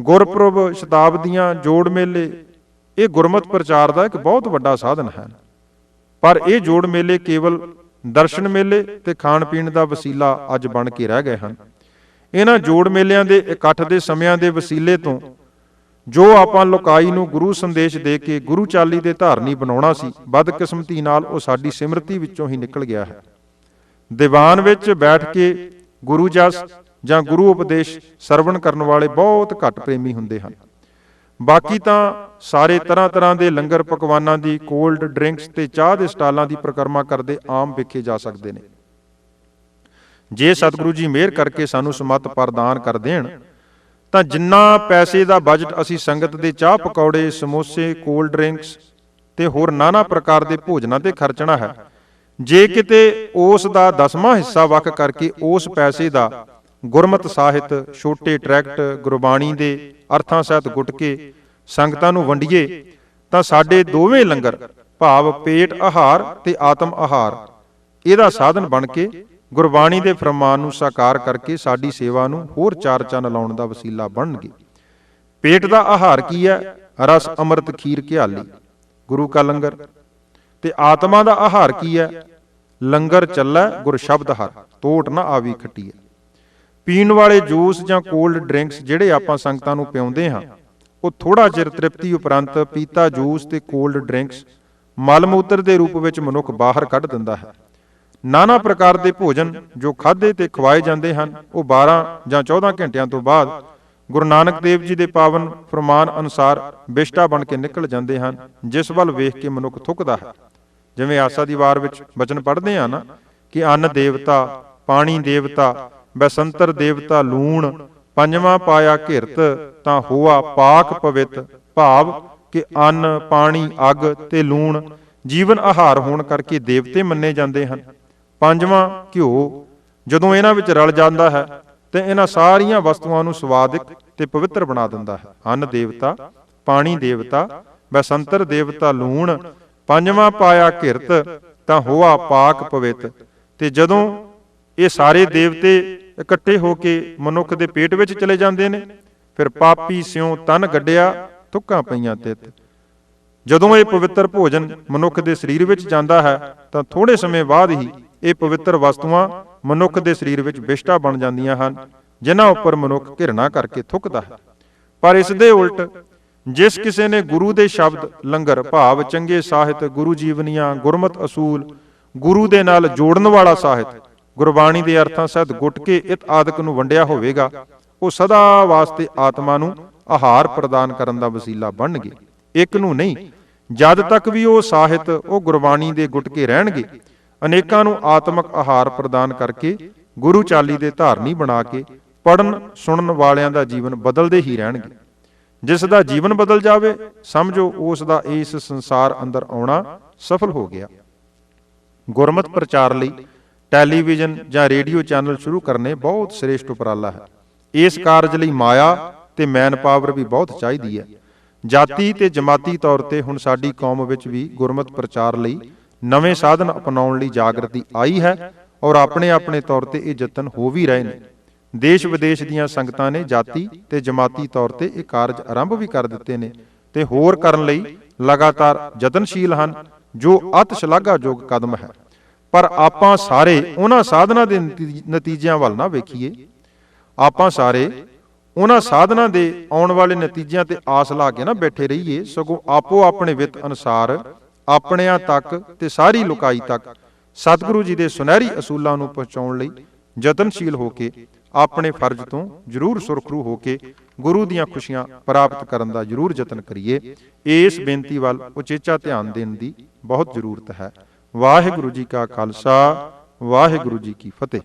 ਗੁਰਪੁਰਬ ਸ਼ਤਾਬਦੀਆਂ ਜੋੜ ਮੇਲੇ, ਇਹ ਗੁਰਮਤ ਪ੍ਰਚਾਰ ਦਾ ਇੱਕ ਬਹੁਤ ਵੱਡਾ ਸਾਧਨ ਹੈ। ਪਰ ਇਹ ਜੋੜ ਮੇਲੇ ਕੇਵਲ ਦਰਸ਼ਨ ਮੇਲੇ ਤੇ ਖਾਣ ਪੀਣ ਦਾ ਵਸੀਲਾ ਅੱਜ ਬਣ ਕੇ ਰਹਿ ਗਏ ਹਨ। ਇਹਨਾਂ ਜੋੜ ਮੇਲਿਆਂ ਦੇ ਇਕੱਠ ਦੇ ਸਮਿਆਂ ਦੇ ਵਸੀਲੇ ਤੋਂ ਜੋ ਆਪਾਂ ਲੋਕਾਈ ਨੂੰ ਗੁਰੂ ਸੰਦੇਸ਼ ਦੇ ਕੇ ਗੁਰੂ ਚਾਲੀ ਦੇ ਧਾਰਨੀ ਬਣਾਉਣਾ ਸੀ, ਬਦਕਿਸਮਤੀ ਨਾਲ ਉਹ ਸਾਡੀ ਸਿਮਰਤੀ ਵਿੱਚੋਂ ਹੀ ਨਿਕਲ ਗਿਆ ਹੈ। ਦੀਵਾਨ ਵਿੱਚ ਬੈਠ ਕੇ ਗੁਰੂ ਜਸ ਜਾਂ ਗੁਰੂ ਉਪਦੇਸ਼ ਸਰਵਣ ਕਰਨ ਵਾਲੇ ਬਹੁਤ ਘੱਟ ਪ੍ਰੇਮੀ ਹੁੰਦੇ ਹਨ। ਬਾਕੀ ਤਾਂ ਸਾਰੇ ਤਰ੍ਹਾਂ ਤਰ੍ਹਾਂ ਦੇ ਲੰਗਰ ਪਕਵਾਨਾਂ ਦੀ ਕੋਲਡ ਡਰਿੰਕਸ ਤੇ ਚਾਹ ਦੇ ਸਟਾਲਾਂ ਦੀ ਪ੍ਰਕਰਮਾ ਕਰਦੇ ਆਮ ਵੇਖੇ ਜਾ ਸਕਦੇ ਨੇ। ਜੇ ਸਤਿਗੁਰੂ ਜੀ ਮਿਹਰ ਕਰਕੇ ਸਾਨੂੰ ਸਮਤ ਪ੍ਰਦਾਨ ਕਰ ਦੇਣ, ਤਾਂ ਜਿੰਨਾ ਪੈਸੇ ਦਾ ਬਜਟ ਅਸੀਂ ਸੰਗਤ ਦੇ ਚਾਹ ਪਕੌੜੇ, ਸਮੋਸੇ, ਕੋਲਡ ਡਰਿੰਕਸ ਤੇ ਹੋਰ ਨਾਨਾ ਪ੍ਰਕਾਰ ਦੇ ਭੋਜਨਾਂ ਤੇ ਖਰਚਣਾ ਹੈ ਜੇ ਕਿਤੇ ਉਸ ਦਾ ਦਸਵਾਂ ਹਿੱਸਾ ਵਕ ਕਰਕੇ ਉਸ ਪੈਸੇ ਦਾ ਗੁਰਮਤ ਸਾਹਿਤ, ਛੋਟੇ ਟਰੈਕਟ, ਗੁਰਬਾਣੀ ਦੇ ਅਰਥਾਂ ਸਹਿਤ ਗੁੱਟ ਕੇ ਸੰਗਤਾਂ ਨੂੰ ਵੰਡੀਏ, ਤਾਂ ਸਾਡੇ ਦੋਵੇਂ ਲੰਗਰ ਭਾਵ ਪੇਟ ਆਹਾਰ ਤੇ ਆਤਮ ਆਹਾਰ। ਇਹਦਾ ਸਾਧਨ ਬਣ ਕੇ ਗੁਰਬਾਣੀ ਦੇ ਫਰਮਾਨ ਨੂੰ ਸਾਕਾਰ ਕਰਕੇ ਸਾਡੀ ਸੇਵਾ ਨੂੰ ਹੋਰ ਚਾਰ ਚੰਨ ਲਾਉਣ ਦਾ ਵਸੀਲਾ ਬਣਨਗੇ। ਪੇਟ ਦਾ ਆਹਾਰ ਕੀ ਹੈ? ਰਸ, ਅੰਮ੍ਰਿਤ, ਖੀਰ, ਘਿਆਲੀ। ਗੁਰੂ ਕਾ ਲੰਗਰ ਤੇ ਆਤਮਾ ਦਾ ਆਹਾਰ ਕੀ ਹੈ? ਲੰਗਰ ਚੱਲੈ, ਗੁਰ ਸ਼ਬਦ ਹਰ, ਤੋਟ ਨਾ ਆਵੀ ਖੱਟੀ ਹੈ। ਪੀਣ ਵਾਲੇ ਜੂਸ ਜਾਂ ਕੋਲਡ ਡਰਿੰਕਸ ਜਿਹੜੇ ਆਪਾਂ ਸੰਗਤਾਂ ਨੂੰ ਪਿਆਉਂਦੇ ਹਾਂ, ਉਹ ਥੋੜਾ ਚਿਰ ਤ੍ਰਿਪਤੀ ਉਪਰੰਤ ਪੀਤਾ ਜੂਸ ਤੇ ਕੋਲਡ ਡਰਿੰਕਸ ਮਲ ਮੂਤਰ ਦੇ ਰੂਪ ਵਿੱਚ ਮਨੁੱਖ ਬਾਹਰ ਕੱਢ ਦਿੰਦਾ ਹੈ। ਨਾਨਾ ਪ੍ਰਕਾਰ ਦੇ ਭੋਜਨ ਜੋ ਖਾਦੇ ਤੇ ਖਵਾਏ ਜਾਂਦੇ ਹਨ, ਉਹ 12 ਜਾਂ 14 ਘੰਟਿਆਂ ਤੋਂ ਬਾਅਦ ਗੁਰੂ ਨਾਨਕ ਦੇਵ ਜੀ ਦੇ ਪਾਵਨ ਫਰਮਾਨ ਅਨੁਸਾਰ ਬਿਸ਼ਟਾ ਬਣ ਕੇ ਨਿਕਲ ਜਾਂਦੇ ਹਨ, ਜਿਸ ਵੱਲ ਵੇਖ ਕੇ ਮਨੁੱਖ ਥੁੱਕਦਾ ਹੈ। ਜਿਵੇਂ ਆਸਾ ਦੀ ਵਾਰ ਵਿੱਚ ਬਚਨ ਪੜ੍ਹਦੇ ਆ ਨਾ, ਕਿ ਅੰਨ ਦੇਵਤਾ, ਪਾਣੀ ਦੇਵਤਾ, ਬਸੰਤਰ ਦੇਵਤਾ ਲੂਣ, ਪੰਜਵਾਂ ਪਾਇਆ ਘਿਰਤ, ਤਾਂ ਹੋਆ ਪਾਕ ਪਵਿੱਤ, ਭਾਵ ਕਿ ਅੰਨ, ਪਾਣੀ, ਅੱਗ ਤੇ ਲੂਣ ਜੀਵਨ ਆਹਾਰ ਹੋਣ ਕਰਕੇ ਦੇਵਤੇ ਮੰਨੇ ਜਾਂਦੇ ਹਨ। ਪੰਜਵਾਂ ਘਿਓ, ਜਦੋਂ ਇਹਨਾਂ ਵਿੱਚ ਰਲ ਜਾਂਦਾ ਹੈ, ਤੇ ਇਹਨਾਂ ਸਾਰੀਆਂ ਵਸਤੂਆਂ ਨੂੰ ਸਵਾਦਿਕ ਤੇ ਪਵਿੱਤਰ ਬਣਾ ਦਿੰਦਾ ਹੈ। ਅੰਨ ਦੇਵਤਾ, ਪਾਣੀ ਦੇਵਤਾ, ਬਸੰਤਰ ਦੇਵਤਾ ਲੂਣ ਪੰਜਵਾਂ ਪਾਇਆ ਘਿਰਤ ਤਾਂ ਹੋਆ ਪਾਕ ਪਵਿੱਤ। ਤੇ ਜਦੋਂ ਇਹ ਸਾਰੇ ਦੇਵਤੇ ਇਕੱਠੇ ਹੋ ਕੇ ਮਨੁੱਖ ਦੇ ਪੇਟ ਵਿੱਚ ਚਲੇ ਜਾਂਦੇ ਨੇ, ਫਿਰ ਪਾਪੀ ਸਿਉ ਤਨ ਗੱਡਿਆ, ਤੁਕਾਂ ਪਈਆਂ ਤਿੱਤ। ਜਦੋਂ ਇਹ ਪਵਿੱਤਰ ਭੋਜਨ ਮਨੁੱਖ ਦੇ ਸਰੀਰ ਵਿੱਚ ਜਾਂਦਾ ਹੈ, ਤਾਂ ਥੋੜੇ ਸਮੇਂ ਬਾਅਦ ਹੀ ਇਹ ਪਵਿੱਤਰ ਵਸਤੂਆਂ ਮਨੁੱਖ ਦੇ ਸਰੀਰ ਵਿੱਚ ਵਿਸ਼ਟਾ ਬਣ ਜਾਂਦੀਆਂ ਹਨ, ਜਿਨ੍ਹਾਂ ਉੱਪਰ ਮਨੁੱਖ ਘਿਰਣਾ ਕਰਕੇ ਥੁੱਕਦਾ ਹੈ। ਪਰ ਇਸ ਦੇ ਉਲਟ ਜਿਸ ਕਿਸੇ ਨੇ ਗੁਰੂ ਦੇ ਸ਼ਬਦ, ਲੰਗਰ, ਭਾਵ, ਚੰਗੇ ਸਾਹਿਤ, ਗੁਰੂ ਜੀਵਨੀਆਂ, ਗੁਰਮਤ ਅਸੂਲ, ਗੁਰੂ ਦੇ ਨਾਲ ਜੋੜਨ ਵਾਲਾ ਸਾਹਿਤ, ਗੁਰਬਾਣੀ ਦੇ ਅਰਥਾਂ ਸਹਿਤ ਗੁੱਟ ਕੇ ਇਤ ਆਦਿਕ ਨੂੰ ਵੰਡਿਆ ਹੋਵੇਗਾ, ਉਹ ਸਦਾ ਵਾਸਤੇ ਆਤਮਾ ਨੂੰ ਆਹਾਰ ਪ੍ਰਦਾਨ ਕਰਨ ਦਾ ਵਸੀਲਾ ਬਣਨਗੇ। ਇੱਕ ਨੂੰ ਨਹੀਂ, ਜਦ ਤੱਕ ਵੀ ਉਹ ਸਾਹਿਤ, ਉਹ ਗੁਰਬਾਣੀ ਦੇ ਗੁੱਟ ਕੇ ਰਹਿਣਗੇ, ਅਨੇਕਾਂ ਨੂੰ ਆਤਮਿਕ ਆਹਾਰ ਪ੍ਰਦਾਨ ਕਰਕੇ ਗੁਰੂ ਚਾਲੀ ਦੇ ਧਾਰਨੀ ਬਣਾ ਕੇ ਪੜਨ ਸੁਣਨ ਵਾਲਿਆਂ ਦਾ ਜੀਵਨ ਬਦਲਦੇ ਹੀ ਰਹਿਣਗੇ। ਜਿਸ ਦਾ ਜੀਵਨ ਬਦਲ ਜਾਵੇ, ਸਮਝੋ ਉਸ ਦਾ ਇਸ ਸੰਸਾਰ ਅੰਦਰ ਆਉਣਾ ਸਫਲ ਹੋ ਗਿਆ। ਗੁਰਮਤ ਪ੍ਰਚਾਰ ਲਈ ਟੈਲੀਵਿਜ਼ਨ ਜਾਂ ਰੇਡੀਓ ਚੈਨਲ ਸ਼ੁਰੂ ਕਰਨੇ ਬਹੁਤ ਸ੍ਰੇਸ਼ਟ ਉਪਰਾਲਾ ਹੈ। ਇਸ ਕਾਰਜ ਲਈ ਮਾਇਆ ਤੇ ਮੈਨ ਪਾਵਰ ਵੀ ਬਹੁਤ ਚਾਹੀਦੀ ਹੈ। ਜਾਤੀ ਤੇ ਜਮਾਤੀ ਤੌਰ ਤੇ ਹੁਣ ਸਾਡੀ ਕੌਮ ਵਿੱਚ ਵੀ ਗੁਰਮਤ ਪ੍ਰਚਾਰ ਲਈ ਨਵੇਂ ਸਾਧਨ ਅਪਣਾਉਣ ਲਈ ਜਾਗਰਤੀ ਆਈ ਹੈ ਔਰ ਆਪਣੇ ਆਪਣੇ ਤੌਰ ਤੇ ਇਹ ਯਤਨ ਹੋ ਵੀ ਰਹੇ ਨੇ। ਦੇਸ਼ ਵਿਦੇਸ਼ ਦੀਆਂ ਸੰਗਤਾਂ ਨੇ ਜਾਤੀ ਤੇ ਜਮਾਤੀ ਤੌਰ ਤੇ ਇਹ ਕਾਰਜ ਆਰੰਭ ਵੀ ਕਰ ਦਿੱਤੇ ਨੇ ਤੇ ਹੋਰ ਕਰਨ ਲਈ ਲਗਾਤਾਰ ਯਤਨਸ਼ੀਲ ਹਨ, ਜੋ ਅਤ ਸ਼ਲਾਘਾਯੋਗ ਕਦਮ ਹੈ। ਪਰ ਆਪਾਂ ਸਾਰੇ ਉਹਨਾਂ ਸਾਧਨਾਂ ਦੇ ਨਤੀਜਿਆਂ ਵੱਲ ਨਾ ਵੇਖੀਏ। ਆਪਾਂ ਸਾਰੇ ਉਹਨਾਂ ਸਾਧਨਾਂ ਦੇ ਆਉਣ ਵਾਲੇ ਨਤੀਜਿਆਂ ਤੇ ਆਸ ਲਾ ਕੇ ਨਾ ਬੈਠੇ ਰਹੀਏ, ਸਗੋਂ ਆਪੋ ਆਪਣੇ ਵਿੱਤ ਅਨੁਸਾਰ ਆਪਣਿਆਂ ਤੱਕ ਤੇ ਸਾਰੀ ਲੁਕਾਈ ਤੱਕ ਸਤਿਗੁਰੂ ਜੀ ਦੇ ਸੁਨਹਿਰੀ ਅਸੂਲਾਂ ਨੂੰ ਪਹੁੰਚਾਉਣ ਲਈ ਯਤਨਸ਼ੀਲ ਹੋ ਕੇ ਆਪਣੇ ਫਰਜ਼ ਤੋਂ ਜ਼ਰੂਰ ਸੁਰਖਰੂ ਹੋ ਕੇ ਗੁਰੂ ਦੀਆਂ ਖੁਸ਼ੀਆਂ ਪ੍ਰਾਪਤ ਕਰਨ ਦਾ ਜ਼ਰੂਰ ਯਤਨ ਕਰੀਏ। ਇਸ ਬੇਨਤੀ ਵੱਲ ਉਚੇਚਾ ਧਿਆਨ ਦੇਣ ਦੀ ਬਹੁਤ ਜ਼ਰੂਰਤ ਹੈ। ਵਾਹਿਗੁਰੂ ਜੀ ਕਾ ਖਾਲਸਾ, ਵਾਹਿਗੁਰੂ ਜੀ ਕੀ ਫਤਿਹ।